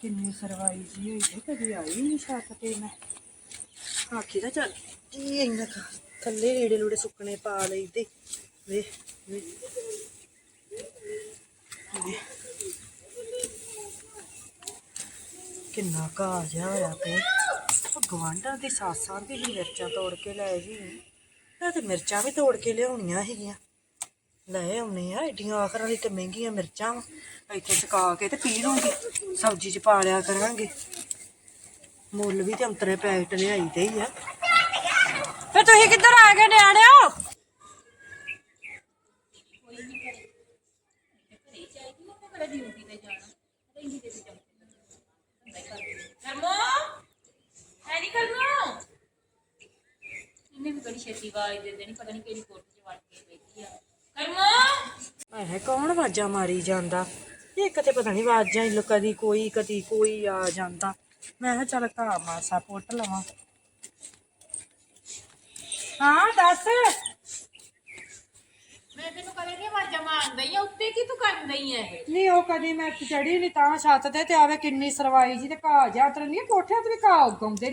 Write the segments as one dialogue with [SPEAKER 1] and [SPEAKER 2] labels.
[SPEAKER 1] ਕਿੰਨੀ ਸਰਵਾਈ ਜੀ ਹੋਈ ਤੇ ਕਦੀ ਆਈ ਨਹੀਂ ਛੱਤ ਤੇ ਮੈਂ। ਆਖੀ ਦਾ ਚੱਲ ਕੀ ਇੰਨਾ ਥੱਲੇ ਏੜੇ ਲੂੜੇ ਸੁੱਕਣੇ ਪਾ ਲਈ ਤੇ। ਵੇ ਵੇ। ਕਿੰਨਾ ਘਾਹ ਜਿਹਾ ਹੋਇਆ ਤੇ। ਗਵਾਂਢਾਂ ਦੀ ਸਾਸਾਂ ਦੀ ਹੀ ਮਿਰਚਾਂ ਤੋੜ ਕੇ ਲੈ ਜੀ। ਮੈਂ ਤੇ ਮਿਰਚਾਂ ਵੀ ਤੋੜ ਕੇ ਲਿਆਉਣੀਆਂ ਸੀਗੀਆਂ। ਲੈ ਆਉਣੇ ਆ, ਏਡੀਆਂ ਆਖਰਾਂ ਦੀ ਤੇ ਮਹਿੰਗੀਆਂ ਮਿਰਚਾਂ ਵਾ। ਇੱਥੇ ਸੁਕਾ ਕੇ ਤੇ ਪੀ ਲੂੰਗੀ। ਸਬਜ਼ੀ ਚ ਪਾ ਲਿਆ ਕਰਾਂਗੇ। ਮੁੱਲ ਵੀ ਤੇ ਅੰਤਰੇ ਪੈਕਟ ਲਿਆਈ ਤੇ ਹੀ ਆ। ਫੇ ਤੁਸੀਂ ਕਿੱਧਰ ਆ ਗਏ ਨਿਆਣਿਓ?
[SPEAKER 2] ਕਰਮੋ। ਹੈ ਨਹੀਂ ਕਰਮੋ ਇਹਨੇ ਵੀ ਬੜੀ ਛੇਤੀ ਆਵਾਜ਼ ਦੇ ਦੇਣੀ ਪਤਾ ਨਹੀਂ ਕਿਹੜੀ ਕੋਠੀ 'ਚ ਵੜ ਕੇ ਬੈਠੀ ਆ ਕਰਮੋ
[SPEAKER 1] ਇਹ ਕੌਣ ਆਵਾਜ਼ਾਂ ਮਾਰੀ ਜਾਂਦਾ? ਇਹ ਕਿਤੇ ਪਤਾ ਨਹੀਂ ਆਵਾਜ਼ਾਂ ਹੀ ਕਦੀ ਕੋਈ ਕਦੀ ਕੋਈ ਆ ਜਾਂਦਾ। ਮੈਂ ਕਿਹਾ ਚੱਲ ਘਾ ਮਾਸਾ ਪੁੱਟ ਲਵਾਂ। ਹਾਂ ਦੱਸ।
[SPEAKER 2] ਮੈਂ ਤੈਨੂੰ ਕਦੇ ਨਹੀਂ ਆਵਾਜ਼ਾਂ ਮਾਰਦਾ ਹੀ ਆ ਉੱਤੇ ਕੀ ਤੂੰ ਕਰਨ ਦਈ ਐ ਇਹ?
[SPEAKER 1] ਨਹੀਂ ਉਹ ਕਦੀ ਮੈਂ ਚੜੀ ਨਹੀਂ ਤਾਂ ਛੱਤ ਤੇ ਤੇ ਆਵੇ ਕਿੰਨੀ ਸਰਵਾਈ ਜੀ ਤੇ ਘਾਹ ਜਾ ਤਰ ਨਹੀਂ ਕੋਠਿਆਂ ਤੇ ਵੀ ਉਗਾਉਂਦੇ